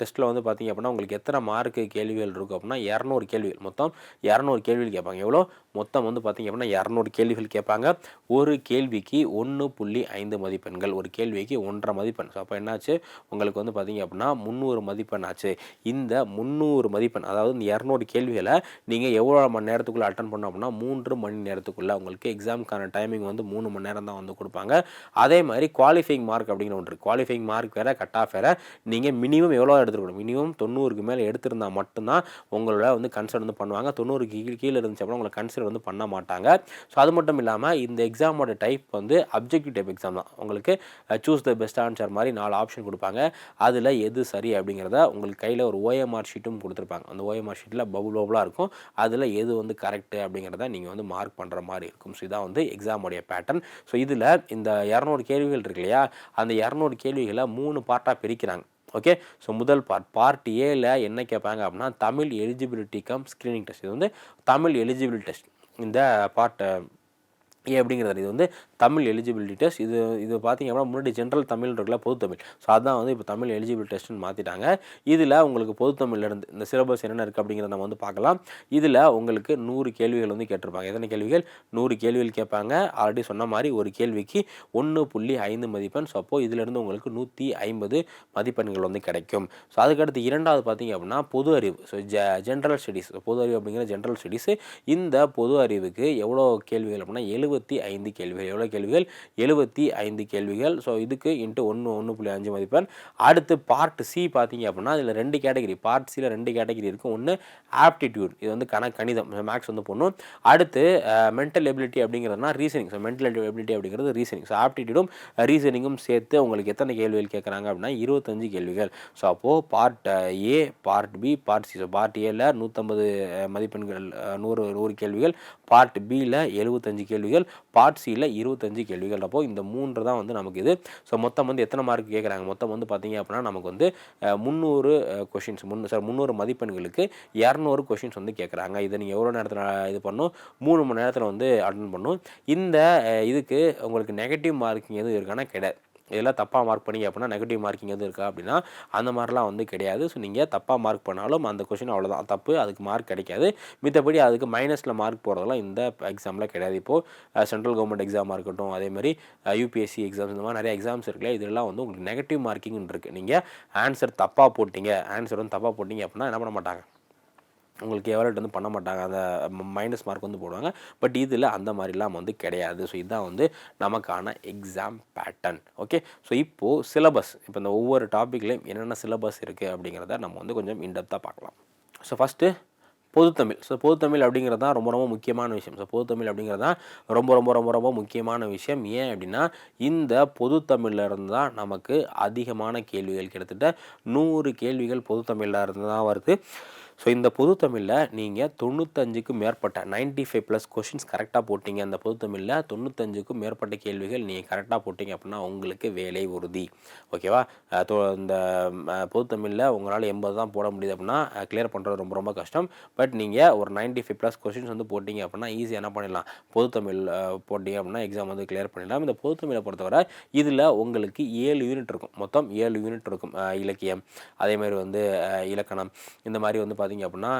டெஸ்ட்டில் வந்து பார்த்திங்க அப்படின்னா உங்களுக்கு எத்தனை மார்க்கு கேள்விகள் இருக்கும் அப்படின்னா இரநூறு கேள்விகள். மொத்தம் இரநூறு கேள்விகள் கேட்பாங்க. எவ்வளோ? மொத்தம் வந்து பார்த்திங்க அப்படின்னா இரநூறு கேள்விகள் கேட்பாங்க. ஒரு கேள்விக்கு ஒன்று புள்ளி ஐந்து மதிப்பெண்கள். ஒரு கேள்விக்கு ஒன்றரை மதிப்பெண். ஸோ அப்போ என்னாச்சு? உங்களுக்கு வந்து பார்த்திங்க அப்படின்னா முந்நூறு மதிப்பெண் ஆச்சு. இந்த முந்நூறு மதிப்பெண் அதாவது இந்த இரநூறு கேள்விகளை நீங்கள் எவ்வளோ மணி நேரத்துக்குள்ளே அட்டன் பண்ணோம் அப்படின்னா மூன்று மணி நேரத்துக்குள்ளே உங்களுக்கு எக்ஸாம் எக்ஸாமுக்கான டைமிங் வந்து மூணு மணி நேரம் தான் வந்து கொடுப்பாங்க. அதே மாதிரி குவாலிஃபைங் மார்க் அப்படிங்கிற ஒன்று இருக்குது குவாலிஃபைங் மார்க் வேறு கட் ஆஃப் வேறு. நீங்கள் மினிமம் எவ்வளோ எடுத்துருக்கணும் மினிமம் தொண்ணூறுக்கு மேலே எடுத்திருந்தால் மட்டும்தான் உங்களோட வந்து கன்சிடர் வந்து பண்ணுவாங்க. தொண்ணூறுக்கு கீழே கீழே இருந்துச்சு அப்புறம் உங்களை கன்சிடர் வந்து பண்ண மாட்டாங்க. ஸோ அது மட்டும் இல்லாமல் இந்த எக்ஸாமோட டைப் வந்து அப்ஜெக்டிவ் டைப் எக்ஸாம் தான். உங்களுக்கு சூஸ் த பெஸ்ட் ஆன்சர் மாதிரி நாலு ஆப்ஷன் கொடுப்பாங்க. அதில் எது சரி அப்படிங்கிறத உங்களுக்கு கையில் ஒரு ஓஎம்ஆர் ஷீட்டும் கொடுத்துருப்பாங்க. அந்த ஓஎம்ஆர் ஷீட்டில் பபுள் பபுளாக இருக்கும். அதில் எது வந்து கரெக்டு அப்படிங்கிறத நீங்கள் வந்து மார்க் பண்ணுற மாதிரி இருக்கும். ஸோ இதான் வந்து எக்ஸாமுடைய பேட்டர்ன் ஸோ இதில் இந்த இரநூறு கேள்விகள் இருக்கு இல்லையா? அந்த இரநூறு கேள்விகளை மூணு பார்ட்டாக பிரிக்கிறாங்க. ஓகே ஸோ முதல் பார்ட் பார்ட் ஏல என்ன கேட்பாங்க அப்படின்னா Tamil eligibility cum screening test இது வந்து தமிழ் எலிஜிபிலிட்டி டெஸ்ட் இந்த பார்ட் ஏ அப்படிங்கிறது இது வந்து தமிழ் எலிஜிபிலிட்டி டெஸ்ட் இது இது பார்த்தீங்க அப்படின்னா முன்னாடி ஜென்ரல் தமிழ் இருக்குல்ல பொது தமிழ். ஸோ அதான் வந்து இப்போ தமிழ் எலிஜிபிள் டெஸ்ட்னு மாற்றிட்டாங்க இதில் உங்களுக்கு பொது தமிழ்லேருந்து இந்த சிலபஸ் என்னென்ன இருக்குது அப்படிங்கிறத நம்ம வந்து பார்க்கலாம். இதில் உங்களுக்கு நூறு கேள்விகள் வந்து கேட்டிருப்பாங்க. எத்தனை கேள்விகள்? நூறு கேள்விகள் கேட்பாங்க. ஆல்ரெடி சொன்ன மாதிரி ஒரு கேள்விக்கு ஒன்று புள்ளி ஐந்து மதிப்பெண். ஸோ அப்போது இதிலேருந்து உங்களுக்கு நூற்றி ஐம்பது மதிப்பெண்கள் வந்து கிடைக்கும். ஸோ அதுக்கடுத்து இரண்டாவது பார்த்தீங்க அப்படின்னா பொது அறிவு. ஸோ ஜ ஜென்ரல் ஸ்டடீஸ் பொது அறிவு அப்படிங்கிற ஜென்ரல் ஸ்டடீஸு இந்த பொது அறிவுக்கு எவ்வளோ கேள்விகள் அப்படின்னா எழுபத்தி ஐந்து கேள்விகள். எவ்வளோ கேள்விகள்? எழுபத்தி ஐந்து கேள்விகள். ஸோ இதுக்கு இன்ட்டு ஒன்று ஒன்று புள்ளி அஞ்சு மதிப்பெண். அடுத்து பார்ட் சி பார்த்தீங்க அப்படின்னா இதில் ரெண்டு கேட்டகரி பார்ட் சியில் ரெண்டு கேட்டகரி இருக்கும் ஒன்று ஆப்டிடியூட் இது வந்து கணக்கு கணிதம். மேக்ஸ் வந்து பண்ணும் அடுத்து மென்டல் எபிலிட்டி அப்படிங்கிறதுனா ரீசனிங் ஸோ மென்டல் எபிலிட்டி அப்படிங்கிறது ரீசனிங் ஸோ ஆப்டிடியூடும் ரீசனிங்கும் சேர்த்து உங்களுக்கு எத்தனை கேள்விகள் கேட்குறாங்க அப்படின்னா இருபத்தஞ்சு கேள்விகள். ஸோ அப்போது part A part B part C so part ஏல நூற்றம்பது மதிப்பெண்கள் நூறு நூறு கேள்விகள். பார்ட் பியில் எழுபத்தஞ்சு கேள்விகள். பார்ட் சியில் இருபத்தஞ்சு கேள்விகள். அப்போ இந்த மூன்று தான் வந்து நமக்கு இது. ஸோ மொத்தம் வந்து எத்தனை மார்க் கேட்குறாங்க மொத்தம் வந்து பார்த்தீங்க அப்படின்னா நமக்கு வந்து முந்நூறு கொஷின்ஸ் முன் சார் முந்நூறு மதிப்பெண்களுக்கு இரநூறு கொஷின்ஸ் வந்து கேட்குறாங்க இதை நீங்கள் எவ்வளோ நேரத்தில் இது பண்ணும்? மூணு மணி நேரத்தில் வந்து அட்டன் பண்ணும். இந்த இதுக்கு உங்களுக்கு நெகட்டிவ் மார்க்கிங் எதுவும் இருக்கான்னா கிடையாது. இதெல்லாம் தப்பாக மார்க் பண்ணி அப்படின்னா நெகட்டிவ் மார்க்கிங் எதுவும் இருக்கா அப்படின்னா அந்த மாதிரிலாம் வந்து கிடையாது. ஸோ நீங்கள் தப்பாக மார்க் பண்ணாலும் அந்த கொஷின் அவ்வளோதான் தப்பு அதுக்கு மார்க் கிடைக்காது. மித்தபடி அதுக்கு மைனஸில் மார்க் போடுறதெல்லாம் இந்த எக்ஸாமில் கிடையாது. இப்போது சென்ட்ரல் கவர்மெண்ட் எக்ஸாமாக இருக்கட்டும் அதே மாதிரி யூபிஎஸ்சி எக்ஸாம்ஸ் இந்த மாதிரி நிறைய எக்ஸாம்ஸ் இருக்குல்ல இதெல்லாம் வந்து உங்களுக்கு நெகட்டிவ் மார்க்கிங் இருக்குது நீங்கள் ஆன்சர் தப்பாக போட்டிங்க ஆன்சர் வந்து தப்பாக போட்டிங்க அப்படின்னா என்ன பண்ண மாட்டாங்க? உங்களுக்கு எவாலுட் வந்து பண்ண மாட்டாங்க. அந்த மைனஸ் மார்க் வந்து போடுவாங்க. பட் இதில் அந்த மாதிரிலாம் வந்து கிடையாது. ஸோ இதுதான் வந்து நமக்கான எக்ஸாம் பேட்டர்ன் ஓகே ஸோ இப்போது சிலபஸ் இப்போ இந்த ஒவ்வொரு டாப்பிக்லேயும் என்னென்ன சிலபஸ் இருக்குது அப்படிங்கிறத நம்ம வந்து கொஞ்சம் இன்டெப்த்தாக பார்க்கலாம். ஸோ ஃபஸ்ட்டு பொதுத்தமிழ் ஸோ பொதுத்தமிழ் அப்படிங்கிறது தான் ரொம்ப ரொம்ப முக்கியமான விஷயம். ஸோ பொதுத்தமிழ் அப்படிங்கிறது தான் ரொம்ப ரொம்ப ரொம்ப ரொம்ப முக்கியமான விஷயம். ஏன் அப்படின்னா இந்த பொதுத்தமிழில் இருந்து தான் நமக்கு அதிகமான கேள்விகள் கிட்டத்தட்ட நூறு கேள்விகள் பொதுத்தமிழில் இருந்து தான் வருது. ஸோ இந்த பொது தமிழில் நீங்கள் தொண்ணூத்தஞ்சுக்கும் மேற்பட்ட நைன்ட்டி ஃபைவ் ப்ளஸ் கொஷின்ஸ் கரெக்டாக போட்டிங்க. அந்த பொது தமிழில் தொண்ணூத்தஞ்சுக்கும் மேற்பட்ட கேள்விகள் நீங்கள் கரெக்டாக போட்டிங்க அப்படின்னா உங்களுக்கு வேலை உறுதி. ஓகேவா தொ- இந்த பொது தமிழில் உங்களால் எண்பது தான் போட முடியுது அப்படின்னா கிளியர் பண்ணுறது ரொம்ப ரொம்ப கஷ்டம். பட் நீங்கள் ஒரு நைன்ட்டி ஃபைவ் ப்ளஸ் கொஷின்ஸ் வந்து போட்டிங்க அப்படின்னா ஈஸியாக என்ன பண்ணிடலாம்? பொது தமிழ் போட்டிங்க அப்படின்னா எக்ஸாம் வந்து கிளியர் பண்ணிடலாம். இந்த பொது தமிழை பொறுத்தவரை இதில் உங்களுக்கு ஏழு யூனிட் இருக்கும். மொத்தம் ஏழு யூனிட் இருக்கும். இலக்கியம் அதே மாதிரி வந்து இலக்கணம் இந்த மாதிரி வந்து பார்த்தீங்க அப்படின்னா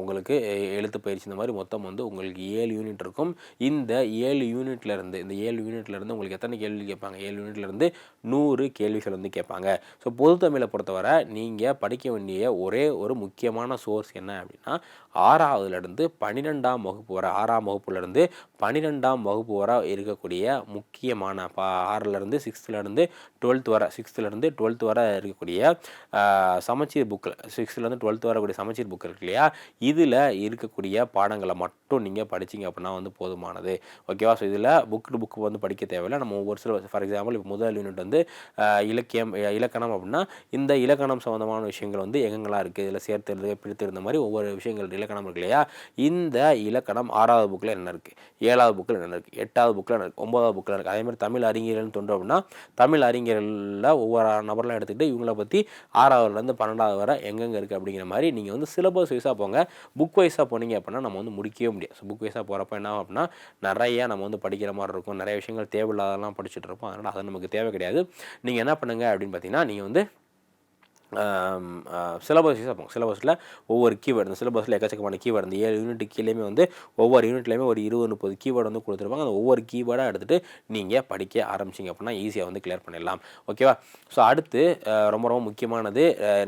உங்களுக்கு எழுத்து பயிற்சி இந்த மாதிரி மொத்தம் வந்து உங்களுக்கு ஏழு யூனிட் இருக்கும். இந்த ஏழு யூனிட்ல இருந்து இந்த ஏழு யூனிட்லேருந்து உங்களுக்கு எத்தனை கேள்வி கேட்பாங்க? ஏழு யூனிட்லேருந்து நூறு கேள்விகள் வந்து கேட்பாங்க. ஸோ பொது தமிழை பொறுத்தவரை நீங்கள் படிக்க வேண்டிய ஒரே ஒரு முக்கியமான சோர்ஸ் என்ன அப்படின்னா ஆறாவதுலேருந்து பன்னிரெண்டாம் வகுப்பு வர ஆறாம் வகுப்புலேருந்து பன்னிரெண்டாம் வகுப்பு வர இருக்கக்கூடிய முக்கியமான பா ஆறிலேருந்து சிக்ஸ்த்துலேருந்து டுவெல்த் வர சிக்ஸ்த்துலேருந்து டுவெல்த் வர இருக்கக்கூடிய சமச்சீர் புக்கில் சிக்ஸ்த்துலேருந்து டுவெல்த் வரக்கூடிய சமச்சீர் புக் இருக்கு இல்லையா? இதில் இருக்கக்கூடிய பாடங்களை மட்டும் நீங்கள் படிச்சீங்க அப்படின்னா வந்து போதுமானது. ஓகேவா ஸோ இதில் புக் டு புக்கு வந்து படிக்க தேவையில்லை. நம்ம ஒவ்வொரு சில ஃபார் எக்ஸாம்பிள் இப்போ முதல் யூனிட் வந்து இலக்கியம் இலக்கணம் அப்படின்னா இந்த இலக்கணம் சம்மந்தமான விஷயங்கள் வந்து எங்கெங்கெல்லாம் இருக்குது இதில் சேர்த்து எழுது பிரித்து மாதிரி ஒவ்வொரு விஷயங்கள் இலக்கணம் இருக்கு இல்லையா? இந்த இலக்கணம் ஆறாவது புக்கில் என்ன இருக்குது ஏழாவது புக்கில் என்ன இருக்குது எட்டாவது புக்கில் என்ன இருக்குது ஒன்பதாவது புக்கில் இருக்குது அதே மாதிரி தமிழ் அறிஞர்கள்னு தோன்றும் அப்படின்னா தமிழ் அறிஞர்களில் ஒவ்வொரு நபர்லாம் எடுத்துக்கிட்டு இவங்கள பற்றி ஆறாவதுலேருந்து பன்னெண்டாவது வரை எங்கெங்கே இருக்குது அப்படிங்கிற மாதிரி நீங்கள் வந்து சிலபஸ் வைஸாக போங்க. புக் வைஸாக போனீங்க அப்படின்னா நம்ம வந்து முடிக்கவே முடியாது. ஸோ புக் வைஸாக போகிறப்ப என்ன ஆகும் அப்படின்னா நிறையா நம்ம வந்து படிக்கிற மாதிரி இருக்கும். நிறைய விஷயங்கள் தேவையில்லாதெல்லாம் படிச்சுட்டு இருப்போம். அதனால் அது நமக்கு தேவை கிடையாது. நீங்கள் என்ன பண்ணுங்க அப்படின்னு பார்த்தீங்கன்னா நீங்கள் வந்து சிலபஸ் யூஸ் ஆகும் சிலபஸில் ஒவ்வொரு கீவேர்டு இந்த சிலபஸில் எக்கச்சக்கமான கீவேர்டு இந்த ஏழு யூனிட் கீழேயுமே வந்து ஒவ்வொரு யூனிட்லேயுமே ஒரு இருபது முப்பது கீவேர்டு வந்து கொடுத்துருப்பாங்க. அந்த ஒவ்வொரு கீவேர்டாக எடுத்துகிட்டு நீங்கள் படிக்க ஆரம்பிச்சிங்க அப்படின்னா ஈஸியாக வந்து கிளியர் பண்ணிடலாம். ஓகேவா ஸோ அடுத்து ரொம்ப ரொம்ப முக்கியமானது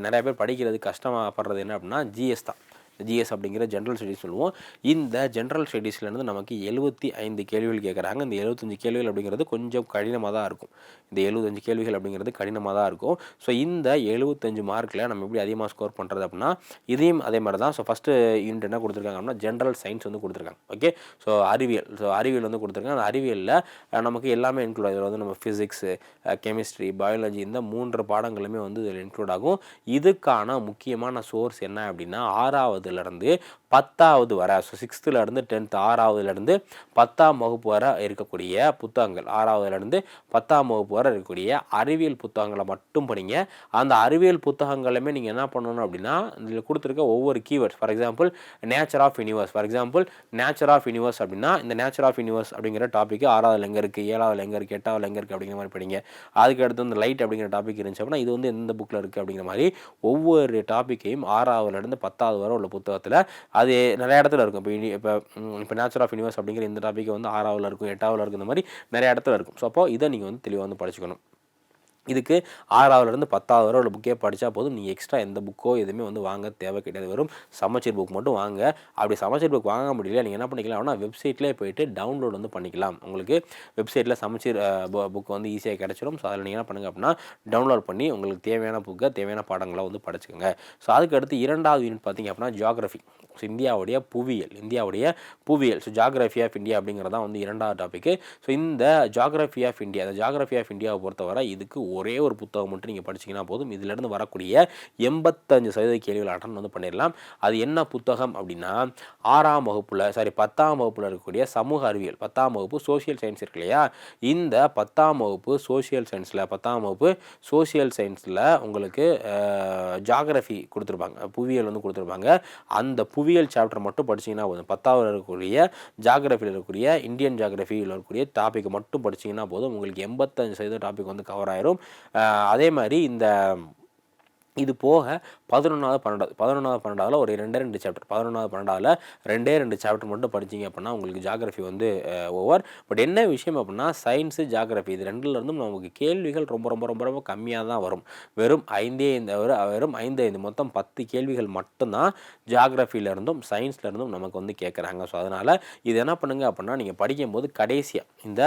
நிறைய பேர் படிக்கிறது கஷ்டமாகப்படுறது என்ன அப்படின்னா ஜிஎஸ் தான். ஜிஎஸ் அப்படிங்கிற ஜென்ரல் ஸ்டடீஸ் சொல்லுவோம். இந்த ஜென்ரல் ஸ்டடீஸ்லேருந்து நமக்கு எழுபத்தி ஐந்து கேள்விகள் கேட்குறாங்க இந்த எழுபத்தஞ்சு கேள்விகள் அப்படிங்கிறது கொஞ்சம் கடினமாக தான் இருக்கும். இந்த எழுபத்தஞ்சு கேள்விகள் அப்படிங்கிறது கடினமாக தான் இருக்கும். ஸோ இந்த எழுபத்தஞ்சு மார்க்கில் நம்ம எப்படி அதிகமாக ஸ்கோர் பண்ணுறது அப்படின்னா இதையும் அதே மாதிரி தான் ஸோ ஃபஸ்ட்டு யூனிட் என்ன கொடுத்துருக்காங்க அப்படின்னா ஜென்ரல் சயின்ஸ் வந்து கொடுத்துருக்காங்க. ஓகே ஸோ அறிவியல். ஸோ அறிவியல் வந்து கொடுத்துருக்காங்க. அந்த அறிவியலில் நமக்கு எல்லாமே இன்க்ளூட் ஆகும். இதில் வந்து நம்ம ஃபிசிக்ஸு கெமிஸ்ட்ரி பயாலஜி இந்த மூன்று பாடங்களுமே வந்து இதில் இன்க்ளூட் ஆகும். இதுக்கான முக்கியமான சோர்ஸ் என்ன அப்படின்னா ஆறாவதுலேருந்து பத்தாவது வரை ஸோ சிக்ஸ்த்துலேருந்து டென்த் ஆறாவதுலேருந்து பத்தாம் வகுப்பு வர இருக்கக்கூடிய புத்தகங்கள். ஆறாவதுலேருந்து பத்தாம் வகுப்பு வரை இருக்கக்கூடிய அறிவியல் புத்தகங்களை மட்டும் படிங்க. அந்த அறிவியல் புத்தகங்களுமே நீங்கள் என்ன பண்ணணும் அப்படின்னா இதில் கொடுத்துருக்க ஒவ்வொரு keywords for example nature of universe for example nature of universe அப்படின்னா இந்த நேச்சர் ஆஃப் யூனிவர்ஸ் அப்படிங்கிற டாபிக் ஆறாவதுல எங்கே இருக்குது ஏழாவதுல எங்கே இருக்குது எட்டாவதுல எங்கே இருக்குது அப்படிங்கிற மாதிரி படிங்க. அதுக்கு அடுத்து இந்த லைட் அப்படிங்கிற டாபிக் இருந்துச்சு அப்படின்னா இது வந்து எந்த புக்கில் இருக்குது அப்படிங்கிற மாதிரி ஒவ்வொரு டாப்பிக்கையும் ஆறாவதுலேருந்து பத்தாவது வரை உள்ள புத்தகத்தில் அது நிறைய இடத்துல இருக்கும். இப்போ இனி- இப்போ இப்போ நேச்சர் ஆஃப் யூனிவர்ஸ் அப்படிங்கிற இந்த டாப்பிக்கை வந்து ஆறாவதுல இருக்கும் எட்டாவதுல இருக்கும் இந்த மாதிரி நிறைய இடத்துல இருக்கும். ஸோ அப்போ இதை நீங்கள் வந்து தெளிவாக வந்து படிச்சுக்கணும் இதுக்கு ஆறாவதுலேருந்து பத்தாவது வரை உள்ள புக்கே படித்தா போதும். நீங்கள் எக்ஸ்ட்ரா எந்த புக்கோ எதுவுமே வந்து வாங்க தேவை கிடையாது. வெறும் சமச்சீர் புக் மட்டும் வாங்க. அப்படி சமச்சீர் புக் வாங்க முடியல நீங்கள் என்ன பண்ணிக்கலாம் அப்படின்னா வெப்சைட்லேயே போயிட்டு டவுன்லோட் வந்து பண்ணிக்கலாம். உங்களுக்கு வெப்சைட்டில் சமச்சீர் புக் வந்து ஈஸியாக கிடச்சிடும் ஸோ அதில் நீங்கள் என்ன பண்ணுங்க அப்படின்னா டவுன்லோட் பண்ணி உங்களுக்கு தேவையான புக்கை தேவையான பாடங்களை வந்து படிச்சுக்கோங்க. ஸோ அதுக்கு அடுத்து இரண்டாவது யூனிட் பார்த்திங்க அப்படின்னா ஜியாகிரஃபி ஸோ இந்தியாவுடைய புவியியல் இந்தியாவுடைய புவியியல். ஸோ ஜாகிரஃபி ஆஃப் இந்தியா அப்படிங்கிறது தான் வந்து இரண்டாவது டாப்பிக்கு ஸோ இந்த ஜாகிரஃபி ஆஃப் இந்தியா இந்த ஜாகிரஃபி ஆஃப் இந்தியாவை பொறுத்தவரை இதுக்கு ஒரே ஒரு புத்தகம் மட்டும் நீங்கள் படிச்சீங்கன்னா போதும். இதிலிருந்து வரக்கூடிய எண்பத்தஞ்சு சதவீத கேள்விகள் அட்டன் வந்து பண்ணிடலாம். அது என்ன புத்தகம் அப்படின்னா ஆறாம் வகுப்பில் சாரி பத்தாம் வகுப்பில் இருக்கக்கூடிய சமூக அறிவியல். பத்தாம் வகுப்பு சோஷியல் சயின்ஸ் இருக்கு இல்லையா? இந்த பத்தாம் வகுப்பு சோஷியல் சயின்ஸில் பத்தாம் வகுப்பு சோஷியல் சயின்ஸில் உங்களுக்கு ஜாகிரஃபி கொடுத்துருப்பாங்க. புவியியல் வந்து கொடுத்துருப்பாங்க. அந்த புவியியல் சாப்டர் மட்டும் படிச்சீங்கன்னா போதும். பத்தாவது இருக்கக்கூடிய ஜாகிரஃபியில் இருக்கக்கூடிய இந்தியன் ஜாகிரஃபியில் இருக்கக்கூடிய டாபிக் மட்டும் படிச்சீங்கன்னா போதும். உங்களுக்கு எண்பத்தஞ்சு சதவீத டாபிக் வந்து கவர் ஆயிரும். அதே மாதிரி இந்த இது போக பதினொன்றாவது பன்னெண்டாவது பதினொன்றாவது பன்னெண்டாவில் ஒரு ரெண்டே ரெண்டு சாப்டர் பதினொன்றாவது பன்னெண்டாவில் ரெண்டே ரெண்டு சாப்டர் மட்டும் படிச்சீங்க அப்படின்னா உங்களுக்கு ஜாகிரஃபி வந்து ஓவர் பட் என்ன விஷயம் அப்படின்னா சயின்ஸு ஜாகிரஃபி இது ரெண்டுலேருந்தும் நமக்கு கேள்விகள் ரொம்ப ரொம்ப ரொம்ப ரொம்ப கம்மியாக தான் வரும். வெறும் ஐந்தே இந்த வெறும் ஐந்து ஐந்து மொத்தம் பத்து கேள்விகள் மட்டும்தான் ஜாகிரஃபியில இருந்தும் நமக்கு வந்து கேட்குறாங்க ஸோ அதனால் இது என்ன பண்ணுங்க அப்படின்னா நீங்கள் படிக்கும்போது கடைசியாக இந்த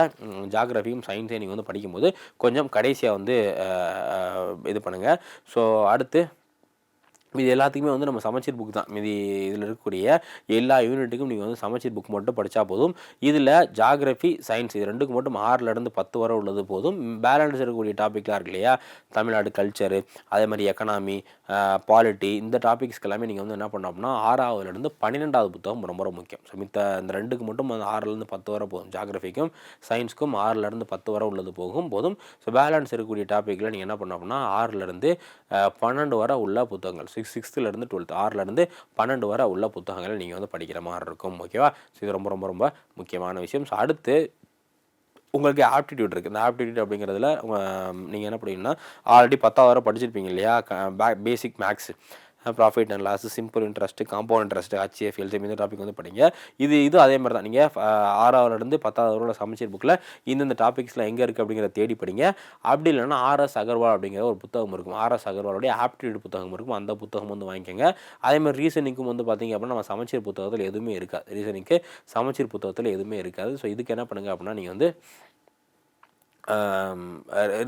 ஜாகிரஃபியும் சயின்ஸையும் நீங்கள் வந்து படிக்கும்போது கொஞ்சம் கடைசியாக வந்து இது பண்ணுங்கள் ஸோ அடுத்து இது எல்லாத்துக்குமே வந்து நம்ம சமச்சீர் புக் தான். மீதி இதில் இருக்கக்கூடிய எல்லா யூனிட்டுக்கும் நீங்கள் வந்து சமச்சீர் புக் மட்டும் படித்தா போதும். இதில் ஜாகிரஃபி சயின்ஸ் இது ரெண்டுக்கு மட்டும் ஆறிலேருந்து பத்து வரை உள்ளது போதும். பேலன்ஸ் இருக்கக்கூடிய டாப்பிக்லாம் இருக்கு இல்லையா? தமிழ்நாடு கல்ச்சரு அதே மாதிரி எக்கனாமி பாலிட்டி இந்த டாபிக்ஸ்க்கு எல்லாமே நீங்கள் வந்து என்ன பண்ணோம்னா ஆறாவதுலேருந்து பன்னிரெண்டாவது புத்தகம் ரொம்ப ரொம்ப முக்கியம். ஸோ மித்த இந்த ரெண்டுக்கு மட்டும் அந்த ஆறுலேருந்து பத்து வரை போதும். ஜாகிரஃபிக்கும் சயின்ஸுக்கும் ஆறுலேருந்து பத்து வரை உள்ளது போகும் போதும். ஸோ பேலன்ஸ் இருக்கக்கூடிய டாப்பிக்கில் நீங்கள் என்ன பண்ணோம்னா ஆறுலேருந்து பன்னெண்டு வரை உள்ள புத்தகங்கள். சிக்ஸ் சிக்ஸ்த்துலேருந்து டுவெல்த் ஆறுலேருந்து பன்னெண்டு வரை உள்ள புத்தகங்களை நீங்கள் வந்து படிக்கிற மாதிரி இருக்கும். ஓகேவா ஸோ இது ரொம்ப ரொம்ப ரொம்ப முக்கியமான விஷயம். ஸோ அடுத்து உங்களுக்கு ஆப்டிடியூட் இருக்குது இந்த ஆப்டிடியூட் அப்படிங்கிறதுல நீங்கள் என்ன பண்ணுவீங்கன்னா ஆல்ரெடி பத்தாவது வரை படிச்சிருப்பீங்க இல்லையா? Basic maths profit and loss simple interest compound interest HCF LCM இந்த டாபிக் வந்து படிங்க. இது இது அதே மாதிரி தான். நீங்கள் ஆறாவதுலேருந்து பத்தாவது வரை சமைச்சர் புக்கில் இந்தந்த டாபிக்ஸ்லாம் எங்கே இருக்குது அப்படிங்கிற தேடி படிங்க. அப்படி இல்லைன்னா ஆர்எஸ் அகர்வால் அப்படிங்கிற ஒரு புத்தகம் இருக்கும். ஆர்எஸ் அகர்வாலுடைய ஆப்டிடியூட் புத்தகம் இருக்கும். அந்த புத்தகம் வந்து வாங்கிக்கோங்க. அதே மாதிரி ரீசனிங்க்கும் வந்து பார்த்திங்க அப்படின்னா நம்ம சமச்சீர் புத்தகத்தில் எதுவுமே இருக்காது. ரீசனிங்க்கு சமச்சீர் புத்தகத்தில் எதுவுமே இருக்காது. ஸோ இதுக்கு என்ன பண்ணுங்கள் அப்படின்னா நீங்கள் வந்து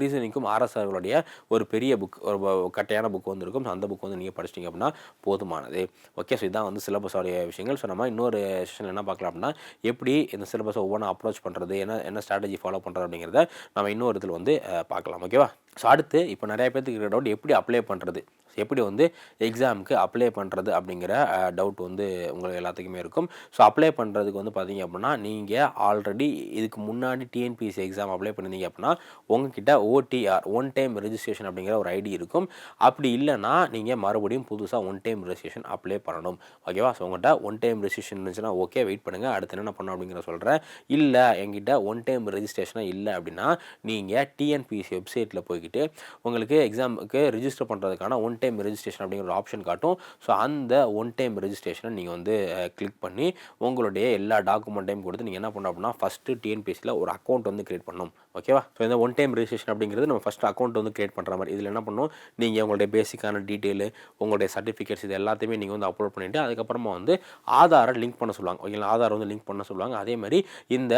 ரீசனிங்க்கும் ஆர்எஸ்ஆர்களுடைய ஒரு பெரிய புக் ஒரு கட்டையான புக் வந்திருக்கும். அந்த புக் வந்து நீங்கள் படிச்சிட்டிங்க அப்படின்னா போதுமானது. ஓகே ஸோ இதான் வந்து சிலபஸோடைய விஷயங்கள். ஸோ நம்ம இன்னொரு செஷனில் என்ன பார்க்கலாம் அப்படின்னா எப்படி இந்த சிலபஸை ஒவ்வொன்றா அப்ரோச் பண்ணுறது என்ன என்ன ஸ்ட்ராட்டஜி ஃபாலோ பண்ணுறது அப்படிங்கிறத நம்ம இன்னொரு இதில் வந்து பார்க்கலாம். ஓகேவா ஸோ அடுத்து இப்போ நிறைய பேர்த்துக்கு டவுட் எப்படி அப்ளை பண்ணுறது எப்படி வந்து எக்ஸாமுக்கு அப்ளை பண்ணுறது அப்படிங்கிற டவுட் வந்து உங்களுக்கு எல்லாத்துக்குமே இருக்கும். ஸோ அப்ளை பண்ணுறதுக்கு வந்து பார்த்தீங்க அப்படின்னா நீங்கள் ஆல்ரெடி இதுக்கு முன்னாடி டிஎன்பிஎஸ்சி எக்ஸாம் அப்ளை பண்ணியிருந்தீங்க அப்படின்னா உங்ககிட்ட ஓடிஆர் ஒன் டைம் ரெஜிஸ்ட்ரேஷன் அப்படிங்கிற ஒரு ஐடி இருக்கும். அப்படி இல்லைன்னா நீங்கள் மறுபடியும் புதுசாக ஒன் டைம் ரெஜிஸ்ட்ரேஷன் அப்ளை பண்ணணும். ஓகேவா ஸோ உங்கள்கிட்ட ஒன் டைம் ரெஜிஸ்ட்ரேஷன் இருந்துச்சுன்னா ஓகே வெயிட் பண்ணுங்கள் அடுத்து என்ன பண்ணணும் அப்படிங்கிற சொல்கிறேன் இல்லை எங்கிட்ட ஒன் டைம் ரெஜிஸ்ட்ரேஷனாக இல்லை அப்படின்னா நீங்கள் டிஎன்பிஎஸ்சி வெப்சைட்டில் போய்கிட்டு உங்களுக்கு எக்ஸாமுக்கு ரிஜிஸ்டர் பண்ணுறதுக்கான ஒன் டைம் ரெஜிஸ்ட்ரேஷன் அப்படிங்கிற ஒரு ஆப்ஷன் காட்டும். ஸோ அந்த ஒன் டைம் ரெஜிஸ்ட்ரேஷனை நீங்கள் வந்து கிளிக் பண்ணி உங்களுடைய எல்லா டாக்குமெண்ட்டையும் கொடுத்து நீங்கள் என்ன பண்ணணும் அப்படின்னா ஃபஸ்ட்டு டிஎன்பிஎஸ்சியில் ஒரு அக்கௌண்ட் வந்து கிரியேட் பண்ணணும். ஓகேவா? ஸோ இந்த ஒன் டைம் ரிஜிஸ்ட்ரேஷன் அப்படிங்கிறது நம்ம ஃபஸ்ட் அக்கௌண்ட் வந்து கிரியேட் பண்ணுற மாதிரி. இதில் என்ன பண்ணணும்? நீங்கள் உங்களுடைய பேசிக்கான டீட்டெயிலு உங்களுடைய சர்டிஃபிகேட்ஸ் இது எல்லாத்தையுமே நீங்கள் வந்து அப்லோட் பண்ணிவிட்டு அதுக்கப்புறமா வந்து ஆதாரை லிங்க் பண்ண சொல்லுவாங்க. ஓகேங்களா? ஆதார் வந்து லிங்க் பண்ண சொல்லுவாங்க. அதே மாதிரி இந்த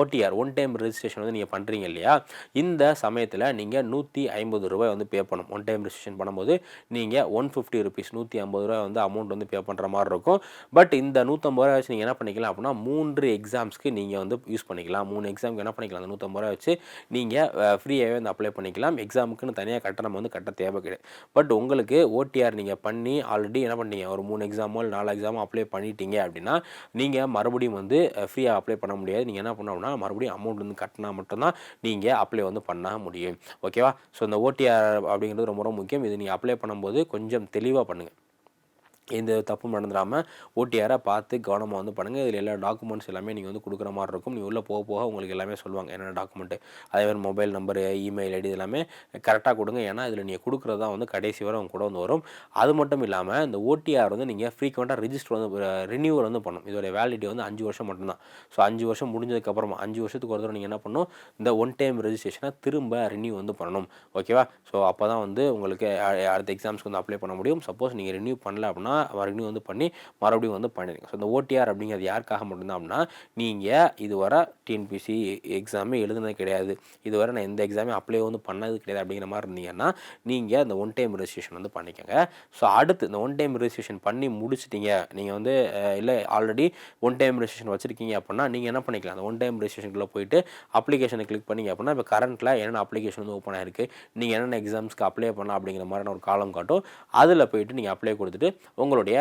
ஓடிஆர் ஒன் டைம் ரெஜிஸ்ட்ரேஷன் வந்து நீங்கள் பண்ணுறீங்க இல்லையா? இந்த சமயத்தில் நீங்கள் நூற்றி ஐம்பது ரூபாய் வந்து பே பண்ணணும். ஒன் டைம் ரிஜிஸ்ட்ரேஷன் பண்ணும்போது நீங்கள் ஒன் ஃபிஃப்டி ருபீஸ் நூற்றி ஐம்பது ரூபாய் வந்து அமௌண்ட் வந்து பே பண்ணுற மாதிரி இருக்கும். பட் இந்த நூற்றம்பது ரூபாய் வச்சு நீங்கள் என்ன பண்ணிக்கலாம் அப்படின்னா மூன்று எக்ஸாம்ஸ்க்கு நீங்கள் வந்து யூஸ் பண்ணிக்கலாம். மூணு எக்ஸாம்க்கு என்ன பண்ணிக்கலாம்? அந்த நூற்றம்பது ரூபாய் வச்சு நீங்கள் ஃப்ரீயாகவே வந்து அப்ளை பண்ணிக்கலாம். எக்ஸாமுக்குன்னு தனியாக கட்டணம் வந்து கட்ட தேவை கிடையாது பட் உங்களுக்கு ஓடிஆர் நீங்கள் பண்ணி ஆல்ரெடி என்ன பண்ணீங்க? ஒரு மூணு எக்ஸாமோ இல்லை நாலு எக்ஸாமோ அப்ளை பண்ணிட்டீங்க அப்படின்னா நீங்கள் மறுபடியும் வந்து ஃப்ரீயாக அப்ளை பண்ண முடியாது. நீங்கள் என்ன பண்ணணும்னா மறுபடியும் அமௌண்ட் வந்து கட்டினா மட்டும்தான் நீங்கள் அப்ளை வந்து பண்ண முடியும். ஓகேவா ஸோ இந்த ஓடிஆர் அப்படிங்கிறது ரொம்ப ரொம்ப முக்கியம். இது நீங்கள் அப்ளை பண்ணும்போது கொஞ்சம் தெளிவாக பண்ணுங்கள் எந்த தப்பும் நடந்துடாமல் ஓடிஆரை பார்த்து கவனமாக வந்து பண்ணுங்கள் இதில் எல்லா டாக்குமெண்ட்ஸ் எல்லாமே நீங்கள் வந்து கொடுக்குற மாதிரி இருக்கும். நீ உள்ளே போக போக உங்களுக்கு எல்லாமே சொல்லுவாங்க. என்னென்ன டாக்குமெண்ட்டு அதே மாதிரி மொபைல் நம்பரு இமெயில் ஐடி எல்லாமே கரெக்டாக கொடுங்க. ஏன்னா இதில் நீங்கள் கொடுக்குறது தான் வந்து கடைசி வரை அவங்க கூட வந்து வரும். அது மட்டும் இல்லாமல் இந்த ஓடிஆர் வந்து நீங்கள் ஃப்ரீக்வெண்ட்டாக ரிஜிஸ்டர் வந்து ரினியூவல் வந்து பண்ணணும். இதோடைய வேலிடிட்டி வந்து அஞ்சு வருஷம் மட்டும்தான். ஸோ அஞ்சு வருஷம் முடிஞ்சதுக்கப்புறமா அஞ்சு வருஷத்துக்கு ஒரு தடவை நீங்கள் என்ன பண்ணணும்? இந்த ஒன் டைம் ரெஜிஸ்ட்ரேஷனை திரும்ப ரினியூ வந்து பண்ணணும். ஓகேவா ஸோ அப்போ தான் வந்து உங்களுக்கு அடுத்த எக்ஸாம்ஸ்க்கு வந்து அப்ளை பண்ண முடியும். சப்போஸ் நீங்கள் ரினியூ பண்ணல அப்படின்னா மறுபடியும் வந்து பண்ணி மறுபடியும் வந்து பண்ணிடுங்க. ஸோ இந்த ஓடிஆர் அப்படிங்கிறது யாருக்காக மட்டும்தான் அப்படின்னா நீங்கள் இதுவரை டிஎன்பிசி எக்ஸாமே எழுதுனது கிடையாது. இதுவரை நான் எந்த எக்ஸாமே அப்ளை வந்து பண்ணது கிடையாது அப்படிங்கிற மாதிரி இருந்தீங்கன்னா நீங்கள் இந்த ஒன் டைம் ரெஜிஸ்ட்ரேஷன் வந்து பண்ணிக்கோங்க. ஸோ அடுத்து இந்த ஒன் டைம் ரெஜிஸ்ட்ரேஷன் பண்ணி முடிச்சிட்டிங்க. நீங்கள் வந்து இல்லை ஆல்ரெடி ஒன் டைம் ரெஜிஸ்ட்ரேஷன் வச்சுருக்கீங்க அப்படின்னா நீங்கள் என்ன பண்ணிக்கலாம்? அந்த ஒன் டைம் ரெஜிஸ்ட்ரேஷனுக்குள்ளே போயிட்டு அப்ளிகேஷனை கிளிக் பண்ணிங்க அப்படின்னா இப்போ கரண்ட்டில் என்னென்ன அப்ளிகேஷன் வந்து ஓப்பன் ஆயிருக்கு நீங்கள் என்னென்ன எக்ஸாம்ஸ்க்கு அப்ளை பண்ணலாம் அப்படிங்கிற மாதிரியான ஒரு காலம் காட்டும் அதில் போயிட்டு நீங்கள் அப்ளை கொடுத்துட்டு உங்களுடைய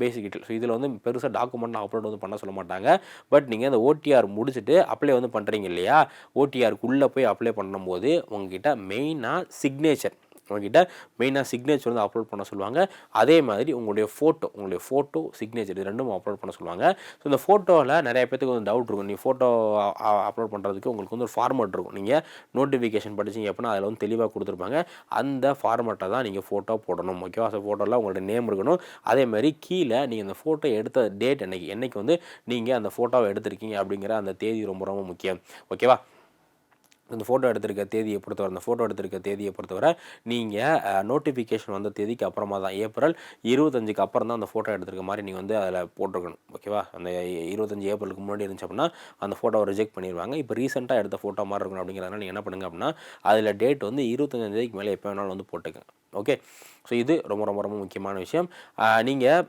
பேசிக் டீட்டெயில் ஸோ இதில் வந்து பெருசாக டாக்குமெண்ட் அப்லோட் வந்து பண்ண சொல்ல மாட்டாங்க. பட் நீங்கள் அந்த ஓடிஆர் முடிச்சுட்டு அப்ளை வந்து பண்ணுறீங்க இல்லையா? ஓடிஆருக்குள்ளே போய் அப்ளை பண்ணும்போது உங்ககிட்ட மெயினாக சிக்னேச்சர் உங்ககிட்ட மெயினாக சிக்னேச்சர் வந்து அப்லோட் பண்ண சொல்லுவாங்க. அதே மாதிரி உங்களுடைய ஃபோட்டோ உங்களுடைய ஃபோட்டோ சிக்னேச்சர் இது ரெண்டும் அப்லோட் பண்ண சொல்லுவாங்க. ஸோ இந்த ஃபோட்டோவில் நிறைய பேத்துக்கு வந்து டவுட் இருக்கும். நீ ஃபோட்டோ அப்லோட் பண்ணுறதுக்கு உங்களுக்கு வந்து ஒரு ஃபார்மேட் இருக்கும். நீங்கள் நோட்டிஃபிகேஷன் படிச்சிங்க அப்படின்னா அதில் வந்து தெளிவாக கொடுத்துருப்பாங்க. அந்த ஃபார்மேட்டை தான் நீங்கள் ஃபோட்டோ போடணும். ஓகேவா ஸோ ஃபோட்டோவில் உங்களுடைய நேம் இருக்கணும். அதே மாதிரி கீழே நீங்கள் அந்த ஃபோட்டோ எடுத்த டேட் என்னைக்கு என்னைக்கு வந்து நீங்கள் அந்த ஃபோட்டோவை எடுத்திருக்கீங்க அப்படிங்கிற அந்த தேதி ரொம்ப ரொம்ப முக்கியம். ஓகேவா இந்த ஃபோட்டோ எடுத்திருக்க தேதியை பொறுத்தவரை அந்த ஃபோட்டோ எடுத்திருக்க தேதியை பொறுத்தவரை நீங்கள் நோட்டிஃபிகேஷன் வந்த தேதிக்கு அப்புறமா தான் ஏப்ரல் இருபத்தஞ்சுக்கு அப்புறம் தான் அந்த ஃபோட்டோ எடுத்திருக்க மாதிரி நீங்கள் வந்து அதில் போட்டிருக்கணும். ஓகேவா அந்த இருபத்தஞ்சி ஏப்ரலுக்கு முன்னாடி இருந்துச்சு அப்படின்னா அந்த ஃபோட்டோவை ரிஜெக்ட் பண்ணிடுவாங்க இப்போ ரீசெண்டாக எடுத்த ஃபோட்டோ மாதிரி இருக்கணும் அப்படிங்கிறதுனால நீங்கள் என்ன பண்ணுங்க அப்படின்னா அதில் டேட் வந்து இருபத்தஞ்சாம் தேதிக்கு மேலே எப்போ வேணாலும் வந்து போட்டுக்கங்க. ஓகே ஸோ இது ரொம்ப ரொம்ப ரொம்ப முக்கியமான விஷயம். நீங்கள்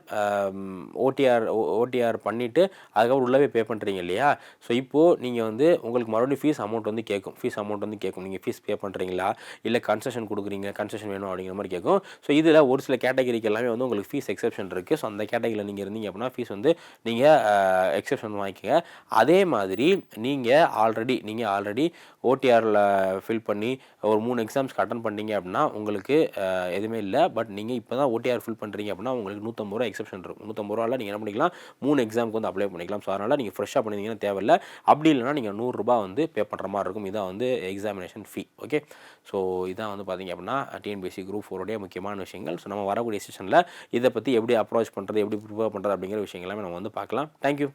ஓடிஆர் ஓடிஆர் பண்ணிவிட்டு அதுக்கப்புறம் உள்ளவே பே பண்ணுறீங்க இல்லையா? ஸோ இப்போது நீங்கள் வந்து உங்களுக்கு மறுபடியும் ஃபீஸ் அமௌண்ட் வந்து கேட்கும். ஃபீஸ் அமௌண்ட் வந்து கேட்கும். நீங்கள் ஃபீஸ் பே பண்ணுறீங்களா இல்லை கன்செஷன் கொடுக்குறீங்க? கன்செஷன் வேணும் அப்படிங்கிற மாதிரி கேட்கும். ஸோ இதில் ஒரு சில கேட்டகரிக்கு எல்லாமே வந்து உங்களுக்கு ஃபீஸ் எக்ஸெப்ஷன் இருக்குது ஸோ அந்த கேட்டகரியில் நீங்கள் இருந்தீங்க அப்படின்னா ஃபீஸ் வந்து நீங்கள் எக்ஸெப்ஷன் வாங்கிக்கோங்க. அதே மாதிரி நீங்கள் ஆல்ரெடி நீங்கள் ஆல்ரெடி ஓடிஆரில் ஃபில் பண்ணி ஒரு மூணு எக்ஸாம்ஸ்க்கு அட்டன் பண்ணீங்க அப்படின்னா உங்களுக்கு எதுவுமே இல்லை. பட் நீங்கள் இப்போ தான் ஓடிஆர் ஃபில் பண்ணுறீங்க அப்படின்னா உங்களுக்கு நூற்றம்பது ரூபா எக்ஸப்ஷன் இருக்கும். நூற்றம்பது ரூபாவில் நீங்கள் என்ன பண்ணிக்கலாம்? மூணு எக்ஸாமுக்கு வந்து அப்ளை பண்ணிக்கலாம். ஸோ அதனால் நீங்கள் ஃப்ரெஷ்ஷாக பண்ணியிருந்தீங்கன்னா தேவையில்லை. அப்படி இல்லைனா நீங்கள் நூறுரூபா வந்து பே பண்ணுற மாதிரி இருக்கும். இதான் வந்து எக்ஸாமினேஷன் ஃபீ ஓகே ஸோ இதான் வந்து பார்த்தீங்க அப்படின்னா டிஎன்பிஎஸ்சி குரூப் ஃபோருடைய முக்கியமான விஷயங்கள். ஸோ நம்ம வரக்கூடிய செஷனில் இதை பற்றி எப்படி அப்ரோச் பண்ணுறது எப்படி ப்ரிப்பேர் பண்ணுறது அப்படிங்கிற விஷயங்களாம் நம்ம வந்து பார்க்கலாம். தேங்க்யூ